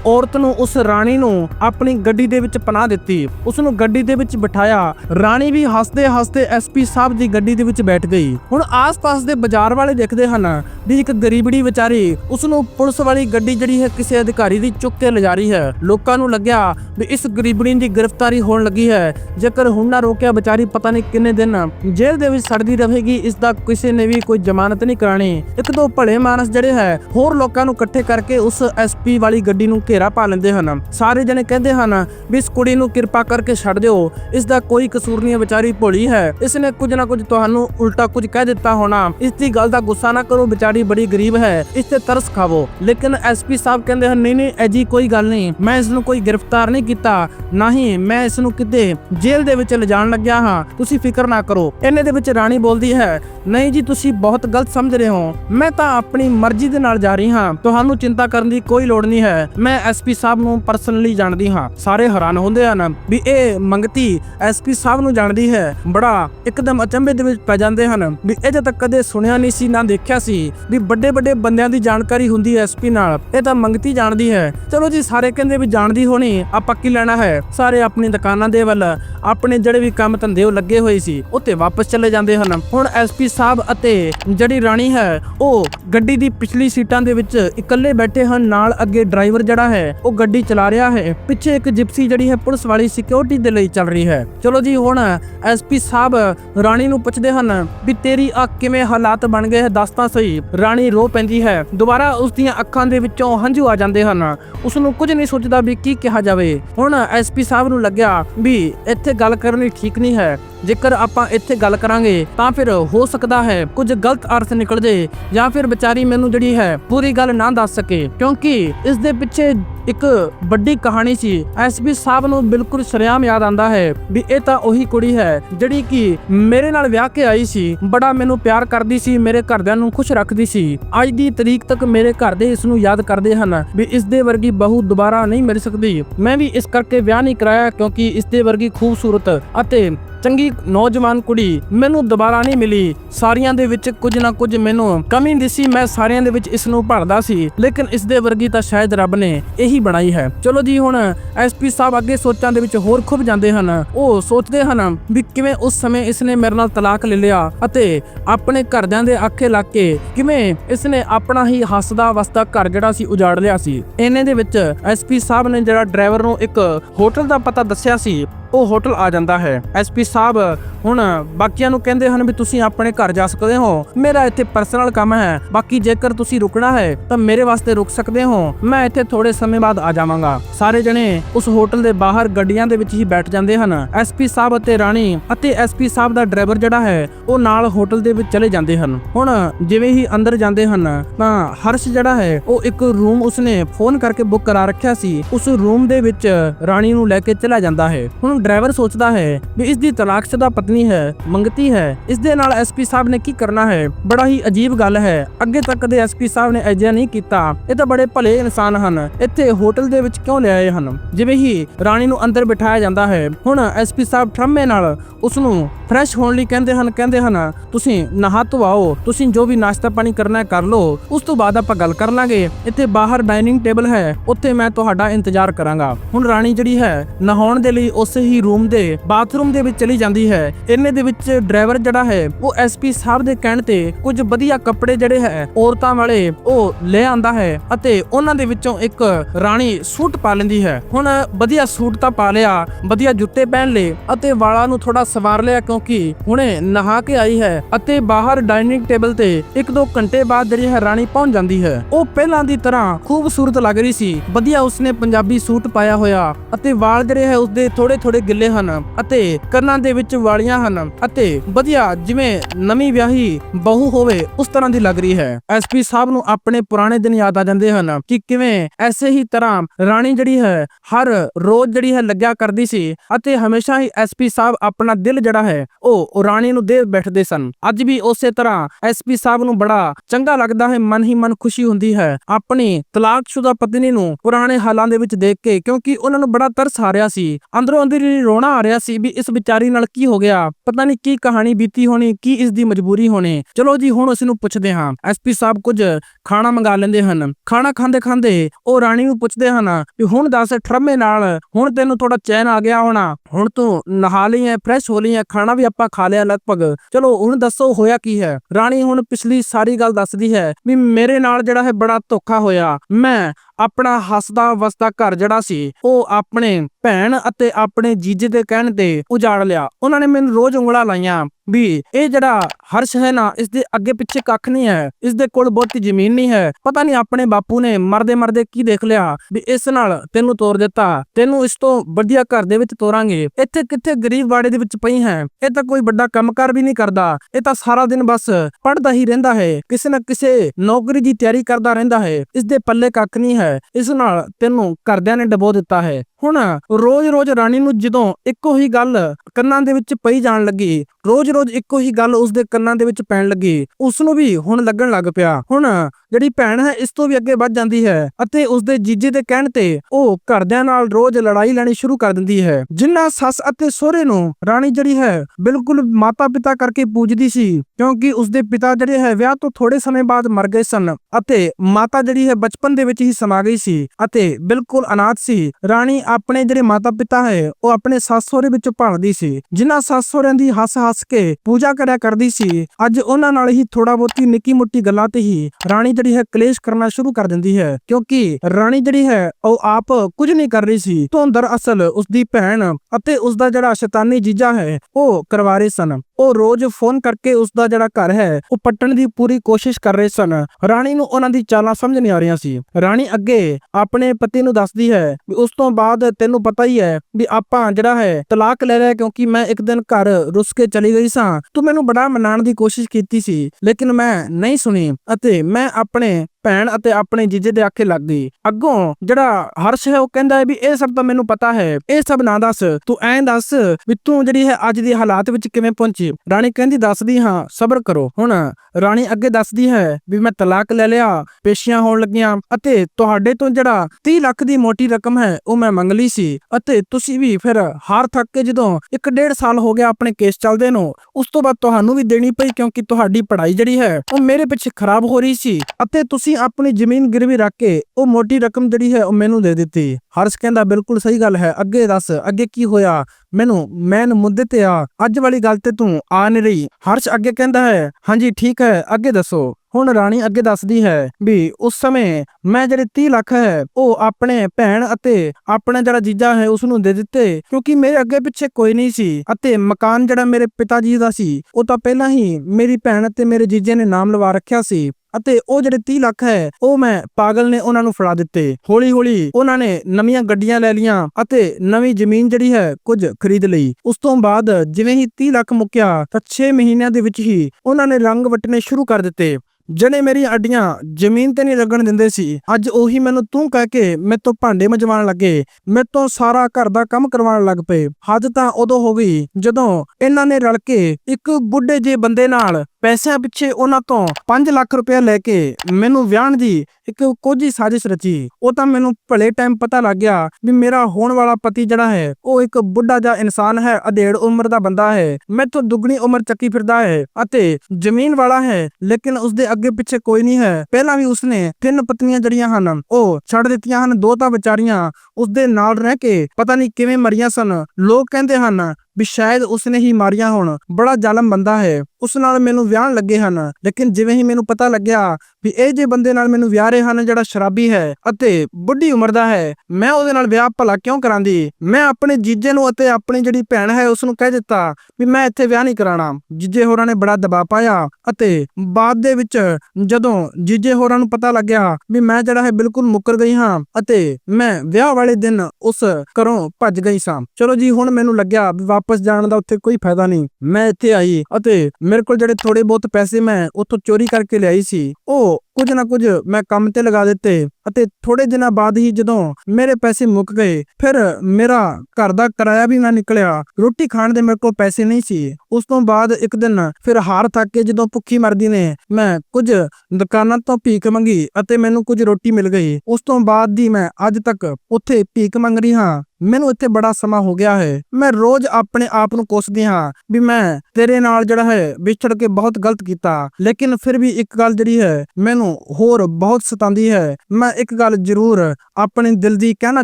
ਔਰਤ ਨੂੰ, ਉਸ ਰਾਣੀ ਨੂੰ ਆਪਣੀ ਗੱਡੀ ਦੇ ਵਿੱਚ ਪਨਾਹ ਦਿੱਤੀ। ਉਸ ਨੂੰ ਗੱਡੀ ਦੇ ਵਿੱਚ ਬਿਠਾਇਆ। ਰਾਣੀ ਵੀ ਹੱਸਦੇ ਹੱਸਦੇ ਐਸਪੀ ਸਾਹਿਬ ਦੀ ਗੱਡੀ ਦੇ ਵਿੱਚ ਬੈਠ ਗਈ। ਹੁਣ ਆਸ-ਪਾਸ ਦੇ ਬਾਜ਼ਾਰ ਵਾਲੇ ਦੇਖਦੇ ਹਨ ਵੀ ਇੱਕ ਗਰੀਬੜੀ ਵਿਚਾਰੀ ਉਸ ਨੂੰ ਪੁਲਿਸ ਵਾਲੀ ਗੱਡੀ ਜਿਹੜੀ ਹੈ ਕਿਸੇ ਅਧਿਕਾਰੀ ਦੀ ਚੁੱਕ ਕੇ ਲਿਜਾ ਰਹੀ ਹੈ। ਲੋਕਾਂ ਨੂੰ ਲੱਗਿਆ ਵੀ ਇਸ ਗਰੀਬੜੀ ਦੀ ਗ੍ਰਿਫਤਾਰੀ ਹੋਣ ਲੱਗੀ ਹੈ। ਜੇਕਰ ਹੁਣ ਨਾ ਰੋਕਿਆ ਵਿਚਾਰੀ ਪਤਾ ਨਹੀਂ ਕਿੰਨੇ ਦਿਨ ਜੇਲ੍ਹ ਦੇ ਵਿੱਚ ਸੜਦੀ ਰਹੇਗੀ, ਇਸ ਦਾ ਕਿਸੇ ਨੇ ਵੀ ਕੋਈ ਜ਼ਮਾਨਤ ਨਹੀਂ ਕਰਾਣੀ। ਇੱਕ ਦੋ ਭਲੇ ਮਾਨਸ ਜਿਹੜੇ ਹੈ, ਹੋਰ ਲੋਕਾਂ ਨੂੰ ਇਕੱਠੇ ਕਰਕੇ ਉਸ ਐਸਪੀ ਵਾਲੀ ਗੱਡੀ ਨੂੰ ਘੇਰਾ ਪਾ ਲੈਂਦੇ ਹਨ। ਸਾਰੇ ਜਣੇ ਕਹਿੰਦੇ ਹਨ ਵੀ ਇਸ ਕੁੜੀ ਨੂੰ ਕਿਰਪਾ ਕਰਕੇ ਛੱਡ ਦਿਓ। ਇਸ ਦਾ ਕੋਈ ਕਸੂਰ ਨਹੀਂ ਵਿਚਾਰੀ ਭੋਲੀ ਹੈ। ਇਸ ਨੇ ਕੁਝ ਨਾ ਕੁਝ ਤੁਹਾਨੂੰ ਉਲਟਾ ਕੁਝ ਕਹਿ ਦਿੱਤਾ ਹੋਣਾ। ਇਸ ਦੀ ਗੱਲ ਦਾ ਗੁੱਸਾ ਨਾ ਕਰੋ, ਵਿਚਾਰੀ ਬੜੀ ਗਰੀਬ ਹੈ, ਇਸ ਤੇ ਤਰਸ ਖਾਵੋ। ਲੇਕਿਨ ਐਸਪੀ ਸਾਹਿਬ ਕਹਿੰਦੇ ਹਨ, ਨਹੀਂ ਨਹੀਂ ਐਜੀ ਕੋਈ ਗੱਲ ਨਹੀਂ। ਮੈਂ ਇਸ ਨੂੰ ਕੋਈ ਗ੍ਰਿਫਤਾਰ ਨਹੀਂ ਕੀਤਾ, ਨਾ ਹੀ ਮੈਂ ਇਸ ਨੂੰ ਕਿਤੇ ਜੇਲ੍ਹ ਦੇ ਵਿੱਚ ਲਿਜਾਣ ਲੱਗਿਆ ਹਾਂ। ਤੁਸੀਂ ਫਿਕਰ ਨਾ ਕਰੋ। ਇਹਨੇ ਦੇ ਵਿੱਚ ਰਾਣੀ ਬੋਲਦੀ ਹੈ, ਨਹੀਂ ਜੀ, ਤੁਸੀਂ ਬਹੁਤ ਗਲਤ ਸਮਝ ਰਹੇ ਹੋ। ਮੈਂ ਤਾਂ ਆਪਣੀ ਮਰਜ਼ੀ ਦੇ ਨਾਲ ਜਾ ਰਹੀ ਹਾਂ। ਤੁਹਾਨੂੰ ਚਿੰਤਾ ਕਰਨ ਦੀ ਕੋਈ ਲੋੜ ਨਹੀਂ ਹੈ। ਮੈਂ ਐਸਪੀ ਸਾਹਿਬ ਨੂੰ ਪਰਸਨਲੀ ਜਾਣਦੀ ਹਾਂ। ਸਾਰੇ ਹੈਰਾਨ ਹੁੰਦੇ ਹਨ ਵੀ ਇਹ ਮੰਗਤੀ ਐਸਪੀ ਸਾਹਿਬ ਨੂੰ ਜਾਣਦੀ ਹੈ। ਬੜਾ ਇੱਕਦਮ ਅਚੰਭੇ ਦੇ ਵਿੱਚ ਪੈ ਜਾਂਦੇ ਹਨ ਵੀ ਅਜੇ ਤੱਕ ਕਦੇ ਸੁਣਿਆ ਨਹੀਂ ਸੀ, ਨਾ ਦੇਖਿਆ ਸੀ ਵੀ ਵੱਡੇ ਵੱਡੇ ਬੰਦਿਆਂ ਦੀ ਜਾਣਕਾਰੀ ਹੁੰਦੀ ਹੈ ਐਸਪੀ ਨਾਲ। ਇਹ ਤਾਂ ਮੰਗਤੀ ਜਾਣਦੀ ਹੈ। ਚਲੋ ਜੀ, ਸਾਰੇ ਕਹਿੰਦੇ ਵੀ ਜਾਣਦੀ ਹੋਣੀ, ਆਪਾਂ ਕੀ ਲੈਣਾ ਹੈ? ਸਾਰੇ ਆਪਣੀ ਦੁਕਾਨਾਂ ਦੇ ਵੱਲ, ਆਪਣੇ ਜਿਹੜੇ ਵੀ ਕੰਮ ਧੰਦੇ ਉਹ ਲੱਗੇ ਹੋਏ ਸੀ ਉੱਤੇ ਵਾਪਸ ਚਲੇ ਜਾਂਦੇ ਹਨ। ਹੁਣ ਐਸਪੀ ਸਾਹਿਬ ਅਤੇ ਜਿਹੜੀ ਰਾਣੀ ਹੈ, ਉਹ ਗੱਡੀ ਦੀ ਪਿਛਲੀ ਸੀਟਾਂ ਦੇ ਵਿੱਚ ਇਕੱਲੇ ਬੈਠੇ ਹਨ। ਨਾਲ ਅੱਗੇ ਡਰਾਈਵਰ ਜਿਹੜਾ ਹੈ, ਉਹ ਗੱਡੀ ਚਲਾ ਰਿਹਾ ਹੈ। ਪਿੱਛੇ ਇੱਕ ਜਿਪਸੀ ਜਿਹੜੀ ਹੈ, ਪੁਲਿਸ ਵਾਲੀ ਸਿਕਿਉਰਿਟੀ ਦੇ ਲਈ ਚੱਲ ਰਹੀ ਹੈ। ਚਲੋ ਜੀ, ਹੁਣ ਐਸਪੀ ਸਾਹਿਬ ਰਾਣੀ ਨੂੰ ਪੁੱਛਦੇ ਹਨ ਵੀ ਤੇਰੀ ਆ ਕਿਵੇਂ ਹਾਲਾਤ ਬਣ ਗਏ ਦੱਸ ਤਾਂ ਸਹੀ। ਰਾਣੀ ਰੋ ਪੈਂਦੀ ਹੈ। ਦੁਬਾਰਾ ਉਸ ਦੀਆਂ ਅੱਖਾਂ ਦੇ ਵਿੱਚੋਂ ਹੰਝੂ ਆ ਜਾਂਦੇ ਹਨ। ਉਸ ਨੂੰ ਕੁਝ ਨਹੀਂ ਸੋਚਦਾ ਵੀ ਕੀ ਕਿਹਾ ਜਾਵੇ। ਹੁਣ ਐਸਪੀ ਸਾਹਿਬ ਨੂੰ ਲੱਗਿਆ ਵੀ ਇੱਥੇ ਗੱਲ ਕਰਨੀ ਠੀਕ ਨਹੀਂ ਹੈ। ਜੇਕਰ ਆਪਾਂ ਇੱਥੇ ਗੱਲ ਕਰਾਂਗੇ, ਤਾਂ ਫਿਰ ਹੋ ਸਕਦਾ ਹੈ ਕੁਝ ਗਲਤ ਅਰਥ ਨਿਕਲ ਜੇ ਜਾਂ ਫਿਰ ਵਿਚਾਰੀ ਮੈਨੂੰ ਜਿਹੜੀ ਹੈ ਪੂਰੀ ਗੱਲ ਨਾ ਦੱਸ ਸਕੇ। ਕਿਉਂਕਿ ਇਸ ਦੇ ਪਿੱਛੇ ਇੱਕ ਵੱਡੀ ਕਹਾਣੀ ਸੀ। ਐਸਪੀ ਸਾਹਿਬ ਨੂੰ ਬਿਲਕੁਲ ਸ਼ਰਿਆਮ ਯਾਦ ਆਂਦਾ ਹੈ ਵੀ ਇਹ ਤਾਂ ਉਹੀ ਕੁੜੀ ਹੈ ਜਿਹੜੀ ਕਿ ਮੇਰੇ ਨਾਲ ਵਿਆਹ ਕੇ ਆਈ ਸੀ, ਬੜਾ ਮੈਨੂੰ ਪਿਆਰ ਕਰਦੀ ਸੀ, ਮੇਰੇ ਘਰਦਿਆਂ ਨੂੰ ਖੁਸ਼ ਰੱਖਦੀ ਸੀ। ਅੱਜ ਦੀ ਤਰੀਕ ਤੱਕ ਮੇਰੇ ਘਰ ਦੇ ਇਸ ਨੂੰ ਯਾਦ ਕਰਦੇ ਹਨ ਵੀ ਇਸ ਦੇ ਵਰਗੀ ਬਹੂ ਦੁਬਾਰਾ ਨਹੀਂ ਮਿਲ ਸਕਦੀ। ਮੈਂ ਵੀ ਇਸ ਕਰਕੇ ਵਿਆਹ ਨਹੀਂ ਕਰਾਇਆ ਕਿਉਂਕਿ ਇਸ ਦੇ ਵਰਗੀ ਖੂਬਸੂਰਤ ਅਤੇ ਚੰਗੀ ਨੌਜਵਾਨ ਕੁੜੀ ਮੈਨੂੰ ਦੁਬਾਰਾ ਨਹੀਂ ਮਿਲੀ। ਸਾਰੀਆਂ ਦੇ ਵਿੱਚ ਕੁਝ ਨਾ ਕੁਝ ਮੈਨੂੰ ਕਮੀ ਦਿਸੀ, ਮੈਂ ਸਾਰਿਆਂ ਦੇ ਵਿੱਚ ਇਸ ਨੂੰ ਭਰਦਾ ਸੀ, ਲੇਕਿਨ ਇਸ ਦੇ ਵਰਗੀ ਤਾਂ ਸ਼ਾਇਦ ਰੱਬ ਨੇ ਇਹੀ ਬਣਾਈ ਹੈ। ਚਲੋ ਜੀ, ਹੁਣ ਐਸਪੀ ਸਾਹਿਬ ਅੱਗੇ ਸੋਚਾਂ ਦੇ ਵਿੱਚ ਹੋਰ ਖੁੱਭ ਜਾਂਦੇ ਹਨ। ਉਹ ਸੋਚਦੇ ਹਨ ਵੀ ਕਿਵੇਂ ਉਸ ਸਮੇਂ ਇਸ ਨੇ ਮੇਰੇ ਨਾਲ ਤਲਾਕ ਲੈ ਲਿਆ ਅਤੇ ਆਪਣੇ ਘਰਦਿਆਂ ਦੇ ਆਖੇ ਲੱਗ ਕੇ ਕਿਵੇਂ ਇਸ ਨੇ ਆਪਣਾ ਹੀ ਹੱਸਦਾ ਵਸਦਾ ਘਰ ਜਿਹੜਾ ਸੀ ਉਜਾੜ ਲਿਆ ਸੀ। ਇਹਨੇ ਦੇ ਵਿੱਚ ਐਸਪੀ ਸਾਹਿਬ ਨੇ ਜਿਹੜਾ ਡਰਾਈਵਰ ਨੂੰ ਇੱਕ ਹੋਟਲ ਦਾ ਪਤਾ ਦੱਸਿਆ ਸੀ ਉਹ ਹੋਟਲ ਆ ਜਾਂਦਾ ਹੈ। ਐਸਪੀ ਸਾਹਿਬ, ਹੁਣ ਬਾਕੀਆਂ ਨੂੰ ਕਹਿੰਦੇ ਹਨ ਵੀ ਤੁਸੀਂ ਆਪਣੇ ਘਰ ਜਾ ਸਕਦੇ ਹੋ। ਮੇਰਾ ਇੱਥੇ ਪਰਸਨਲ ਕੰਮ ਹੈ। ਬਾਕੀ ਜੇਕਰ ਤੁਸੀਂ ਰੁਕਣਾ ਹੈ, ਤਾਂ ਮੇਰੇ ਵਾਸਤੇ ਰੁਕ ਸਕਦੇ ਹੋ। ਮੈਂ ਇੱਥੇ ਥੋੜੇ ਸਮੇਂ ਬਾਅਦ ਆ ਜਾਵਾਂਗਾ। ਸਾਰੇ ਜਣੇ ਉਸ ਹੋਟਲ ਦੇ ਬਾਹਰ ਗੱਡੀਆਂ ਦੇ ਵਿੱਚ ਹੀ ਬੈਠ ਜਾਂਦੇ ਹਨ। ਐਸਪੀ ਸਾਹਿਬ ਅਤੇ ਰਾਣੀ ਅਤੇ ਐਸਪੀ ਸਾਹਿਬ ਦਾ ਡਰਾਈਵਰ ਜਿਹੜਾ ਹੈ, ਉਹ ਨਾਲ ਹੋਟਲ ਦੇ ਵਿੱਚ ਚਲੇ ਜਾਂਦੇ ਹਨ। ਹੁਣ ਜਿਵੇਂ ਹੀ ਅੰਦਰ ਜਾਂਦੇ ਹਨ, ਤਾਂ ਹਰਸ਼ ਜਿਹੜਾ ਹੈ, ਉਹ ਇੱਕ ਰੂਮ ਉਸਨੇ ਫੋਨ ਕਰਕੇ ਬੁੱਕ ਕਰਾ ਰੱਖਿਆ ਸੀ। ਉਸ ਰੂਮ ਦੇ ਵਿੱਚ ਰਾਣੀ ਨੂੰ ਲੈ ਕੇ ਚਲਾ ਜਾਂਦਾ ਹੈ। ਹੁਣ ਡਰਾਈਵਰ ਸੋਚਦਾ ਹੈ ਵੀ ਇਸ ਦੀ ਤਲਾਕਸ਼ੁਦਾ ਪਤਨੀ ਹੈ, ਮੰਗਤੀ ਹੈ। ਇਸ ਦੇ ਨਾਲ ਐਸਪੀ ਸਾਹਿਬ ਨੇ ਕੀ ਕਰਨਾ ਹੈ? ਬੜਾ ਹੀ ਅਜੀਬ ਗੱਲ ਹੈ। ਅੱਗੇ ਤੱਕ ਕਦੇ ਐਸਪੀ ਸਾਹਿਬ ਨੇ ਅਜਿਹਾ ਨਹੀਂ ਕੀਤਾ। ਇਹ ਤਾਂ ਬੜੇ ਭਲੇ ਇਨਸਾਨ ਹਨ। ਇੱਥੇ ਹੋਟਲ ਦੇ ਵਿੱਚ ਕਿਉਂ ਲਿਆਏ ਹਨ? ਜਿਵੇਂ ਹੀ ਰਾਣੀ ਨੂੰ ਅੰਦਰ ਬਿਠਾਇਆ ਜਾਂਦਾ ਹੈ, ਹੁਣ ਐਸਪੀ ਸਾਹਿਬ ਠਰਮੇ ਨਾਲ ਉਸ ਨੂੰ ਫਰੈਸ਼ ਹੋਣ ਲਈ ਕਹਿੰਦੇ ਹਨ ਕਹਿੰਦੇ ਹਨ, ਤੁਸੀਂ ਨਹਾ ਧੋਆਓ ਤੁਸੀਂ ਜੋ ਵੀ ਨਾਸ਼ਤਾ ਪਾਣੀ ਕਰਨਾ ਹੈ ਕਰ ਲਓ। ਉਸ ਤੋਂ ਬਾਅਦ ਆਪਾਂ ਗੱਲ ਕਰ ਲਾਂਗੇ। ਇੱਥੇ ਬਾਹਰ ਡਾਈਨਿੰਗ ਟੇਬਲ ਹੈ। ਉੱਥੇ ਮੈਂ ਤੁਹਾਡਾ ਇੰਤਜ਼ਾਰ ਕਰਾਂਗਾ। ਹੁਣ ਰਾਣੀ ਜਿਹੜੀ ਹੈ, ਨਹਾਉਣ ਦੇ ਲਈ ਉਸੇ ਹੀ ਰੂਮ ਦੇ ਬਾਥਰੂਮ ਦੇ ਵਿੱਚ ਚਲੀ ਜਾਂਦੀ ਹੈ। ਇੰਨੇ ਦੇ ਵਿੱਚ ਡਰਾਈਵਰ ਜਿਹੜਾ ਹੈ, ਉਹ ਐਸਪੀ ਸਾਹਿਬ ਦੇ ਕਹਿਣ ਤੇ ਕੁਝ ਵਧੀਆ ਕੱਪੜੇ ਜਿਹੜੇ ਹੈ, ਔਰਤਾਂ ਵਾਲੇ ਉਹ ਲੈ ਆਂਦਾ ਹੈ ਅਤੇ ਉਹਨਾਂ ਦੇ ਵਿੱਚੋਂ ਇੱਕ ਰਾਣੀ ਸੂਟ ਪਾ ਲੈਂਦੀ ਹੈ। ਹੁਣ ਵਧੀਆ ਸੂਟ ਤਾਂ ਪਾ ਲਿਆ, ਵਧੀਆ ਜੁੱਤੇ ਪਹਿਨ ਲਏ ਅਤੇ ਵਾਲਾਂ ਨੂੰ ਥੋੜਾ ਸਵਾਰ ਲਿਆ ਕਿਉਂਕਿ ਹੁਣੇ ਨਹਾ ਕੇ ਆਈ ਹੈ ਅਤੇ ਬਾਹਰ ਡਾਈਨਿੰਗ ਟੇਬਲ ਤੇ ਇੱਕ ਦੋ ਘੰਟੇ ਬਾਅਦ ਜਿਹੜੀ ਹੈ ਰਾਣੀ ਪਹੁੰਚ ਜਾਂਦੀ ਹੈ। ਉਹ ਪਹਿਲਾਂ ਦੀ ਤਰ੍ਹਾਂ ਖੂਬਸੂਰਤ ਲੱਗ ਰਹੀ ਸੀ। ਵਧੀਆ ਉਸਨੇ ਪੰਜਾਬੀ ਸੂਟ ਪਾਇਆ ਹੋਇਆ ਅਤੇ ਵਾਲ ਜਿਹੜੇ ਹੈ ਉਸਦੇ ਥੋੜੇ ਥੋੜੇ ਗਿੱਲੇ ਹਨ ਅਤੇ ਕੰਨਾਂ ਦੇ ਵਿੱਚ ਵਾਲੀਆਂ ਹਨ ਅਤੇ ਵਧੀਆ ਜਿਵੇਂ ਨਵੀਂ ਵਿਆਹੀ ਬਹੂ ਹੋਵੇ, ਉਸ ਤਰ੍ਹਾਂ ਦੀ ਲੱਗ ਰਹੀ ਹੈ। ਐਸਪੀ ਸਾਹਿਬ ਨੂੰ ਆਪਣੇ ਪੁਰਾਣੇ ਦਿਨ ਯਾਦ ਆ ਜਾਂਦੇ ਹਨ ਕਿ ਕਿਵੇਂ ਐਸੇ ਹੀ ਤਰ੍ਹਾਂ ਰਾਣੀ ਜਿਹੜੀ ਹੈ, ਹਰ ਰੋਜ਼ ਜਿਹੜੀ ਹੈ ਲੱਗਿਆ ਕਰਦੀ ਸੀ ਅਤੇ ਹਮੇਸ਼ਾ ਹੀ ਐਸਪੀ ਸਾਹਿਬ ਆਪਣਾ ਦਿਲ ਜਿਹੜਾ ਹੈ, ਉਹ ਰਾਣੀ ਨੂੰ ਦੇ ਬੈਠਦੇ ਸਨ। ਅੱਜ ਵੀ ਉਸੇ ਤਰ੍ਹਾਂ ਐਸਪੀ ਸਾਹਿਬ ਨੂੰ ਬੜਾ ਚੰਗਾ ਲੱਗਦਾ ਹੈ, ਮਨ ਹੀ ਮਨ ਖੁਸ਼ੀ ਹੁੰਦੀ ਹੈ ਆਪਣੀ ਤਲਾਕਸ਼ੁਦਾ ਪਤਨੀ ਨੂੰ ਪੁਰਾਣੇ ਹਾਲਾਂ ਦੇ ਵਿੱਚ ਦੇਖ ਕੇ, ਕਿਉਂਕਿ ਉਹਨਾਂ ਨੂੰ ਬੜਾ ਤਰਸ ਆ ਰਿਹਾ ਸੀ। ਅੰਦਰੋਂ ਅੰਦਰ ਰੋਣਾ ਆ ਰਿਹਾ ਸੀ ਵੀ ਇਸ ਵਿਚਾਰੀ ਨਾਲ ਕੀ ਹੋ ਗਿਆ? ਪਤਾ ਨਹੀਂ ਕੀ ਕਹਾਣੀ ਬੀਤੀ ਹੋਣੀ, ਕੀ ਇਸ ਦੀ ਮਜਬੂਰੀ ਹੋਣੀ। ਚਲੋ ਜੀ, ਹੁਣ ਉਸ ਨੂੰ ਪੁੱਛਦੇ ਹਾਂ। ਐਸਪੀ ਸਾਹਿਬ ਕੁਝ ਖਾਣਾ ਮੰਗਾ ਲੈਂਦੇ ਹਨ। ਖਾਣਾ ਖਾਂਦੇ ਖਾਂਦੇ ਉਹ ਰਾਣੀ ਨੂੰ ਪੁੱਛਦੇ ਹਨ ਵੀ ਹੁਣ ਦੱਸ ਠਰਮੇ ਨਾਲ, ਹੁਣ ਤੈਨੂੰ ਥੋੜਾ ਚੈਨ ਆ ਗਿਆ ਹੋਣਾ। ਹੁਣ ਤੂੰ ਨਹਾ ਲਈ ਹੈ ਫਰੈਸ਼ ਹੋ ਲਈ ਹੈ ਖਾਣਾ ਵੀ ਆਪਾਂ ਖਾ ਲਿਆ ਲਗਭਗ। ਚਲੋ, ਹੁਣ ਦੱਸੋ ਹੋਇਆ ਕੀ ਹੈ? ਰਾਣੀ ਹੁਣ ਪਿਛਲੀ ਸਾਰੀ ਗੱਲ ਦੱਸਦੀ ਹੈ ਵੀ ਮੇਰੇ ਨਾਲ ਜਿਹੜਾ ਹੈ ਬੜਾ ਧੋਖਾ ਹੋਇਆ। ਮੈਂ ਆਪਣਾ ਹੱਸਦਾ ਵਸਦਾ ਘਰ ਜਿਹੜਾ ਸੀ, ਉਹ ਆਪਣੇ ਭੈਣ ਅਤੇ ਆਪਣੇ ਜੀਜੇ ਦੇ ਕਹਿਣ ਤੇ ਉਜਾੜ ਲਿਆ। ਉਹਨਾਂ ਨੇ ਮੈਨੂੰ ਰੋਜ਼ ਉਂਗਲਾਂ ਲਾਈਆਂ ਵੀ ਇਹ ਜਿਹੜਾ ਹਰਸ਼ ਹੈ ਨਾ, ਇਸ ਦੇ ਅੱਗੇ ਪਿੱਛੇ ਕੱਖ ਨਹੀਂ ਹੈ, ਇਸ ਦੇ ਕੋਲ ਬਹੁਤੀ ਜ਼ਮੀਨ ਨਹੀਂ ਹੈ। ਪਤਾ ਨਹੀਂ ਆਪਣੇ ਬਾਪੂ ਨੇ ਮਰਦੇ ਮਰਦੇ ਕੀ ਦੇਖ ਲਿਆ ਵੀ ਇਸ ਨਾਲ ਤੈਨੂੰ ਤੋਰ ਦਿੱਤਾ, ਤੈਨੂੰ ਇਸ ਤੋਂ ਵਧੀਆ ਘਰ ਦੇ ਵਿੱਚ ਤੋਰਾਂਗੇ। ਇੱਥੇ ਕਿੱਥੇ ਗਰੀਬ ਵਾੜੇ ਦੇ ਵਿੱਚ ਪਈ ਹੈ, ਇਹ ਤਾਂ ਕੋਈ ਵੱਡਾ ਕੰਮਕਾਰ ਵੀ ਨਹੀਂ ਕਰਦਾ, ਇਹ ਤਾਂ ਸਾਰਾ ਦਿਨ ਬਸ ਪੜਦਾ ਹੀ ਰਹਿੰਦਾ ਹੈ, ਕਿਸੇ ਨਾ ਕਿਸੇ ਨੌਕਰੀ ਦੀ ਤਿਆਰੀ ਕਰਦਾ ਰਹਿੰਦਾ ਹੈ, ਇਸ ਦੇ ਪੱਲੇ ਕੱਖ ਨਹੀਂ ਹੈ। ਇਸ ਨਾਲ ਤੈਨੂੰ ਘਰਦਿਆਂ ਨੇ ਡਬੋ ਦਿੱਤਾ ਹੈ। ਹੁਣ ਰੋਜ਼-ਰੋਜ਼ ਰਾਣੀ ਨੂੰ ਜਦੋਂ ਇੱਕੋ ਹੀ ਗੱਲ ਕੰਨਾਂ ਦੇ ਵਿੱਚ ਪਈ ਜਾਣ ਲੱਗੀ, ਰੋਜ਼-ਰੋਜ਼ ਇੱਕੋ ਹੀ ਗੱਲ ਉਸਦੇ ਕੰਨਾਂ ਦੇ ਵਿੱਚ ਪੈਣ ਲੱਗੀ, ਉਸ ਨੂੰ ਵੀ ਹੁਣ ਲੱਗਣ ਲੱਗ ਪਿਆ। ਹੁਣ ਜਿਹੜੀ ਭੈਣ ਹੈ, ਇਸ ਤੋਂ ਵੀ ਅੱਗੇ ਵੱਧ ਜਾਂਦੀ ਹੈ ਅਤੇ ਉਸਦੇ ਜੀਜੇ ਦੇ ਕਹਿਣ ਤੇ ਉਹ ਘਰਦਿਆਂ ਨਾਲ ਰੋਜ਼ ਲੜਾਈ ਲੈਣੀ ਸ਼ੁਰੂ ਕਰ ਦਿੰਦੀ ਹੈ। ਜਿੰਨਾ ਸੱਸ ਅਤੇ ਸਹੁਰੇ ਨੂੰ ਰਾਣੀ ਜਿਹੜੀ ਹੈ, ਬਿਲਕੁਲ ਮਾਤਾ-ਪਿਤਾ ਕਰਕੇ ਪੂਜਦੀ ਸੀ, ਕਿਉਂਕਿ ਉਸਦੇ ਪਿਤਾ ਜਿਹੜੇ ਹੈ, ਵਿਆਹ ਤੋਂ ਥੋੜੇ ਸਮੇਂ ਬਾਅਦ ਮਰ ਗਏ ਸਨ ਅਤੇ ਮਾਤਾ ਜਿਹੜੀ ਹੈ, ਬਚਪਨ ਦੇ ਵਿੱਚ ਹੀ ਸਮਾ ਗਈ ਸੀ ਅਤੇ ਬਿਲਕੁਲ ਅਨਾਥ ਸੀ। ਰਾਣੀ ਆਪਣੇ ਜਿਹੜੇ ਮਾਤਾ-ਪਿਤਾ ਹੈ, ਉਹ ਆਪਣੇ ਸੱਸ ਸਹੁਰੇ ਵਿੱਚੋਂ ਭਾਲਦੀ ਸੀ। ਜਿਨ੍ਹਾਂ ਸੱਸ ਸਹੁਰਿਆਂ ਦੀ ਹੱਸ-ਹੱਸ ਕੇ ਪੂਜਾ ਕਰਿਆ ਕਰਦੀ ਸੀ, ਅੱਜ ਉਹਨਾਂ ਨਾਲ ਹੀ ਥੋੜਾ ਬਹੁਤੀ ਨਿੱਕੀ ਮੁੱਟੀ ਗੱਲਾਂ ਤੇ ਹੀ ਰਾਣੀ ਜਿਹੜੀ ਹੈ ਕਲੇਸ਼ ਕਰਨਾ ਸ਼ੁਰੂ ਕਰ ਦਿੰਦੀ ਹੈ। ਕਿਉਂਕਿ ਰਾਣੀ ਜਿਹੜੀ ਹੈ, ਉਹ ਆਪ ਕੁਝ ਨਹੀਂ ਕਰ ਰਹੀ ਸੀ। ਤੋਂ ਦਰਅਸਲ ਉਸਦੀ ਭੈਣ ਅਤੇ ਉਸਦਾ ਜਿਹੜਾ ਸ਼ੈਤਾਨੀ ਜੀਜਾ ਹੈ, ਉਹ ਕਰਵਾ ਰਹੇ ਸਨ। ਉਹ ਰੋਜ਼ ਫੋਨ ਕਰਕੇ ਉਸਦਾ ਜਿਹੜਾ ਘਰ ਹੈ, ਉਹ ਪੱਟਣ ਦੀ ਪੂਰੀ ਕੋਸ਼ਿਸ਼ ਕਰ ਰਹੇ ਸਨ। ਰਾਣੀ ਨੂੰ ਉਹਨਾਂ ਦੀ ਚਾਲਾਂ ਸਮਝ ਨਹੀਂ ਆ ਰਹੀਆਂ ਸੀ। ਰਾਣੀ ਅੱਗੇ ਆਪਣੇ ਪਤੀ ਨੂੰ ਦੱਸਦੀ ਹੈ ਵੀ ਉਸ ਤੋਂ ਬਾਅਦ ਤੈਨੂੰ ਪਤਾ ਹੀ ਹੈ ਵੀ ਆਪਾਂ ਜਿਹੜਾ ਹੈ ਤਲਾਕ ਲੈ ਲਿਆ ਕਿਉਂਕਿ ਮੈਂ ਇੱਕ ਦਿਨ ਘਰ ਰੁੱਸ ਕੇ ਚਲੀ ਗਈ ਸਾਂ। ਤੂੰ ਮੈਨੂੰ ਬੜਾ ਮਨਾਉਣ ਦੀ ਕੋਸ਼ਿਸ਼ ਕੀਤੀ ਸੀ, ਲੇਕਿਨ ਮੈਂ ਨਹੀਂ ਸੁਣੀ ਅਤੇ ਮੈਂ ਆਪਣੇ ਭੈਣ ਅਤੇ ਆਪਣੇ ਜੀਜੇ ਦੇ ਆਖੇ ਲੱਗ ਗਈ। ਅੱਗੋਂ ਜਿਹੜਾ ਹਰਸ਼ ਹੈ, ਉਹ ਕਹਿੰਦਾ ਹੈ ਵੀ ਇਹ ਸਭ ਤਾਂ ਮੈਨੂੰ ਪਤਾ ਹੈ। ਇਹ ਸਭ ਨਾ ਦੱਸ, ਤੂੰ ਐਂ ਦੱਸ ਵੀ ਤੂੰ ਜਿਹੜੀ ਹੈ ਅੱਜ ਦੀ ਹਾਲਾਤ ਵਿੱਚ ਕਿਵੇਂ ਪਹੁੰਚੀ? ਰਾਣੀ ਕਹਿੰਦੀ, ਦੱਸਦੀ ਹਾਂ, ਸਬਰ ਕਰੋ। ਹੁਣ ਰਾਣੀ ਅੱਗੇ ਦੱਸਦੀ ਹੈ ਵੀ ਮੈਂ ਤਲਾਕ ਲੈ ਲਿਆ, ਪੇਸ਼ੀਆਂ ਹੋਣ ਲੱਗੀਆਂ ਅਤੇ ਤੁਹਾਡੇ ਤੋਂ ਜਿਹੜਾ 30 ਲੱਖ ਦੀ ਮੋਟੀ ਰਕਮ ਹੈ, ਉਹ ਮੈਂ ਮੰਗ ਲਈ ਸੀ। ਅਤੇ ਤੁਸੀਂ ਵੀ ਫਿਰ ਹਾਰ ਥੱਕ ਕੇ ਜਦੋਂ ਇੱਕ ਡੇਢ ਸਾਲ ਹੋ ਗਿਆ ਆਪਣੇ ਕੇਸ ਚੱਲਦੇ ਨੂੰ, ਉਸ ਤੋਂ ਬਾਅਦ ਤੁਹਾਨੂੰ ਵੀ ਦੇਣੀ ਪਈ ਕਿਉਂਕਿ ਤੁਹਾਡੀ ਪੜ੍ਹਾਈ ਜਿਹੜੀ ਹੈ, ਉਹ ਮੇਰੇ ਪਿੱਛੇ ਖਰਾਬ ਹੋ ਰਹੀ ਸੀ। ਅਤੇ ਤੁਸੀਂ ਆਪਣੀ ਜ਼ਮੀਨ ਗਿਰਵੀ ਰੱਖ ਕੇ ਉਹ ਮੋਟੀ ਰਕਮ ਜਿਹੜੀ ਹੈ ਉਹ ਮੈਨੂੰ ਦੇ ਦਿੱਤੀ। ਹਰਸ਼ ਕਹਿੰਦਾ, ਬਿਲਕੁਲ ਸਹੀ ਗੱਲ ਹੈ। ਅੱਗੇ ਦੱਸ, ਅੱਗੇ ਕੀ ਹੋਇਆ? ਮੈਨੂੰ ਮੈਨ ਮੁੱਦੇ ਤੇ ਆ। ਅੱਜ ਵਾਲੀ ਗੱਲ ਤੇ ਤੂੰ ਆ ਨਹੀਂ ਰਹੀ। ਹਰਸ਼ ਅੱਗੇ ਕਹਿੰਦਾ ਹੈ, ਹਾਂਜੀ, ਠੀਕ ਹੈ, ਅੱਗੇ ਦੱਸੋ। ਹੁਣ ਰਾਣੀ ਅੱਗੇ ਦੱਸਦੀ ਹੈ ਵੀ ਉਸ ਸਮੇਂ ਮੈਂ ਜਿਹੜੇ 30 ਲੱਖ ਹੈ, ਉਹ ਆਪਣੇ ਭੈਣ ਅਤੇ ਆਪਣਾ ਜਿਹੜਾ ਜੀਜਾ ਹੈ ਉਸ ਨੂੰ ਦੇ ਦਿੱਤੇ। ਕਿਉਂਕਿ ਮੇਰੇ ਅੱਗੇ ਪਿੱਛੇ ਕੋਈ ਨਹੀਂ ਸੀ ਅਤੇ ਮਕਾਨ ਜਿਹੜਾ ਮੇਰੇ ਪਿਤਾ ਜੀ ਦਾ ਸੀ, ਉਹ ਤਾਂ ਪਹਿਲਾਂ ਹੀ ਮੇਰੀ ਭੈਣ ਅਤੇ ਮੇਰੇ ਜੀਜੇ ਨੇ ਨਾਮ ਲਵਾ ਰੱਖਿਆ ਸੀ। ਅਤੇ ਉਹ ਜਿਹੜੇ 30 ਲੱਖ ਹੈ, ਉਹ ਮੈਂ ਪਾਗਲ ਨੇ ਉਹਨਾਂ ਨੂੰ ਫੜਾ ਦਿੱਤੇ। ਹੌਲੀ ਹੌਲੀ ਉਹਨਾਂ ਨੇ ਨਵੀਆਂ ਗੱਡੀਆਂ ਲੈ ਲੀਆਂ ਅਤੇ ਨਵੀਂ ਜ਼ਮੀਨ ਜਿਹੜੀ ਹੈ ਕੁਝ ਖਰੀਦ ਲਈ। ਉਸ ਤੋਂ ਬਾਅਦ ਜਿਵੇਂ ਹੀ 30 ਲੱਖ ਮੁੱਕਿਆ ਤਾਂ 6 ਮਹੀਨਿਆਂ ਦੇ ਵਿੱਚ ਹੀ ਉਹਨਾਂ ਨੇ ਰੰਗ ਵਟਨੇ ਸ਼ੁਰੂ ਕਰ ਦਿੱਤੇ। ਜਣੇ ਮੇਰੀ ਅੱਡੀਆਂ ਜ਼ਮੀਨ ਤੇ ਨਹੀਂ ਲੱਗਣ ਦਿੰਦੇ ਸੀ, ਅੱਜ ਉਹੀ ਮੈਨੂੰ ਤੂੰ ਕਹਿ ਕੇ ਮੇਰੇ ਤੋਂ ਭਾਂਡੇ ਮਜਵਾਉਣ ਲੱਗੇ ਮੇਰੇ ਤੋਂ ਸਾਰਾ ਘਰ ਦਾ ਕੰਮ ਕਰਵਾਉਣ ਲੱਗ ਪਏ। ਹੱਦ ਤਾਂ ਉਦੋਂ ਹੋ ਗਈ ਜਦੋਂ ਇਹਨਾਂ ਨੇ ਰਲ ਕੇ ਇੱਕ ਬੁੱਢੇ ਜੇ ਬੰਦੇ ਨਾਲ ਪੈਸਿਆਂ ਪਿੱਛੇ ਉਹਨਾਂ ਤੋਂ 5 ਲੱਖ ਰੁਪਏ ਲੈ ਕੇ ਮੈਨੂੰ ਵਿਆਹਣ ਦੀ ਇੱਕ ਕੋਝੀ ਸਾਜ਼ਿਸ਼ ਰਚੀ। ਉਹ ਤਾਂ ਮੈਨੂੰ ਭਲੇ ਟਾਈਮ ਪਤਾ ਲੱਗ ਗਿਆ ਵੀ ਮੇਰਾ ਹੋਣ ਵਾਲਾ ਪਤੀ ਜਿਹੜਾ ਹੈ, ਉਹ ਇੱਕ ਬੁੱਢਾ ਜਿਹਾ ਇਨਸਾਨ ਹੈ, ਅਧੇੜ ਉਮਰ ਦਾ ਬੰਦਾ ਹੈ, ਮੈਥੋਂ ਦੁੱਗਣੀ ਉਮਰ ਚੱਕੀ ਫਿਰਦਾ ਹੈ ਅਤੇ ਜ਼ਮੀਨ ਵਾਲਾ ਹੈ, ਲੇਕਿਨ ਉਸਦੇ ਅੱਗੇ ਪਿੱਛੇ ਕੋਈ ਨਹੀਂ ਹੈ। ਪਹਿਲਾਂ ਵੀ ਉਸਨੇ ਤਿੰਨ ਪਤਨੀਆਂ ਜੜੀਆਂ ਹਨ, ਉਹ ਛੱਡ ਦਿੱਤੀਆਂ ਹਨ, ਦੋ ਤਾਂ ਵਿਚਾਰੀਆਂ ਉਸਦੇ ਨਾਲ ਰਹਿ ਕੇ ਪਤਾ ਨਹੀਂ ਕਿਵੇਂ ਮਰੀਆਂ ਸਨ। ਲੋਕ ਕਹਿੰਦੇ ਹਨ ਵੀ ਸ਼ਾਇਦ ਉਸਨੇ ਹੀ ਮਾਰੀਆਂ ਹੋਣ। ਬੜਾ ਜ਼ਾਲਮ ਬੰਦਾ ਹੈ। ਉਸ ਨਾਲ ਮੈਨੂੰ ਵਿਆਹਣ ਲੱਗੇ ਹਨ। ਲੇਕਿਨ ਜਿਵੇਂ ਹੀ ਮੈਨੂੰ ਪਤਾ ਲੱਗਿਆ ਵੀ ਇਹ ਜੇ ਬੰਦੇ ਨਾਲ ਮੈਨੂੰ ਵਿਆਹ ਰਹੇ ਹਨ ਜਿਹੜਾ ਸ਼ਰਾਬੀ ਹੈ ਅਤੇ ਬੁੱਢੀ ਉਮਰ ਦਾ ਹੈ, ਮੈਂ ਉਹਦੇ ਨਾਲ ਵਿਆਹ ਭਲਾ ਕਿਉਂ ਕਰਾਂਦੀ? ਮੈਂ ਆਪਣੇ ਜੀਜੇ ਨੂੰ ਅਤੇ ਆਪਣੀ ਜਿਹੜੀ ਭੈਣ ਹੈ ਉਸ ਨੂੰ ਕਹਿ ਦਿੱਤਾ ਵੀ ਮੈਂ ਇੱਥੇ ਵਿਆਹ ਨਹੀਂ ਕਰਾਣਾ। ਜੀਜੇ ਹੋਰਾਂ ਨੇ ਬੜਾ ਦਬਾਅ ਪਾਇਆ ਅਤੇ ਬਾਅਦ ਦੇ ਵਿੱਚ ਜਦੋਂ ਜੀਜੇ ਹੋਰਾਂ ਨੂੰ ਪਤਾ ਲੱਗਿਆ ਵੀ ਮੈਂ ਜਿਹੜਾ ਹੈ ਬਿਲਕੁਲ ਮੁੱਕਰ ਗਈ ਹਾਂ ਅਤੇ ਮੈਂ ਵਿਆਹ ਵਾਲੇ ਦਿਨ ਉਸ ਘਰੋਂ ਭੱਜ ਗਈ ਸਾਂ। ਚਲੋ ਜੀ, ਹੁਣ ਮੈਨੂੰ ਲੱਗਿਆ ਵੀ ਵਾਪਸ ਜਾਣ ਦਾ ਉੱਥੇ ਕੋਈ ਫਾਇਦਾ ਨਹੀਂ। ਮੈਂ ਇੱਥੇ ਆਈ ਅਤੇ ਮੇਰੇ ਕੋਲ ਜਿਹੜੇ ਥੋੜੇ ਬਹੁਤ ਪੈਸੇ ਮੈਂ ਉੱਥੋਂ ਚੋਰੀ ਕਰਕੇ ਲਿਆਈ ਸੀ, ਉਹ ਕੁਝ ਨਾ ਕੁਝ ਮੈਂ ਕੰਮ ਤੇ ਲਗਾ ਦਿੱਤੇ ਅਤੇ ਥੋੜੇ ਦਿਨਾਂ ਬਾਅਦ ਹੀ ਜਦੋਂ ਮੇਰੇ ਪੈਸੇ ਮੁੱਕ ਗਏ, ਫਿਰ ਮੇਰਾ ਘਰ ਦਾ ਕਿਰਾਇਆ ਵੀ ਨਾ ਨਿਕਲਿਆ। ਰੋਟੀ ਖਾਣ ਦੇ ਮੇਰੇ ਕੋਲ ਪੈਸੇ ਨਹੀਂ ਸੀ। ਉਸ ਤੋਂ ਬਾਅਦ ਇੱਕ ਦਿਨ ਫਿਰ ਹਾਰ ਥੱਕ ਕੇ ਜਦੋਂ ਭੁੱਖੀ ਮਰਦੀ ਨੇ, ਮੈਂ ਕੁਝ ਦੁਕਾਨਾਂ ਤੋਂ ਭੀਖ ਮੰਗੀ ਅਤੇ ਮੈਨੂੰ ਕੁਝ ਰੋਟੀ ਮਿਲ ਗਈ। ਉਸ ਤੋਂ ਬਾਅਦ ਦੀ ਮੈਂ ਅੱਜ ਤੱਕ ਉੱਥੇ ਭੀਖ ਮੰਗ ਰਹੀ ਹਾਂ। ਮੈਨੂੰ ਇੱਥੇ ਬੜਾ ਸਮਾਂ ਹੋ ਗਿਆ ਹੈ। ਮੈਂ ਰੋਜ਼ ਆਪਣੇ ਆਪ ਨੂੰ ਕੋਸਦੀ ਹਾਂ ਵੀ ਮੈਂ ਤੇਰੇ ਨਾਲ ਜਿਹੜਾ ਹੈ ਵਿਛੜ ਕੇ ਬਹੁਤ ਗਲਤ ਕੀਤਾ। ਲੇਕਿਨ ਫਿਰ ਵੀ ਇੱਕ ਗੱਲ ਜਿਹੜੀ ਹੈ, ਮੈਨੂੰ ਹੋਰ ਬਹੁਤ ਸਤਾਉਂਦੀ ਹੈ। ਮੈਂ ਇੱਕ ਗੱਲ ਜ਼ਰੂਰ ਆਪਣੇ ਦਿਲ ਦੀ ਕਹਿਣਾ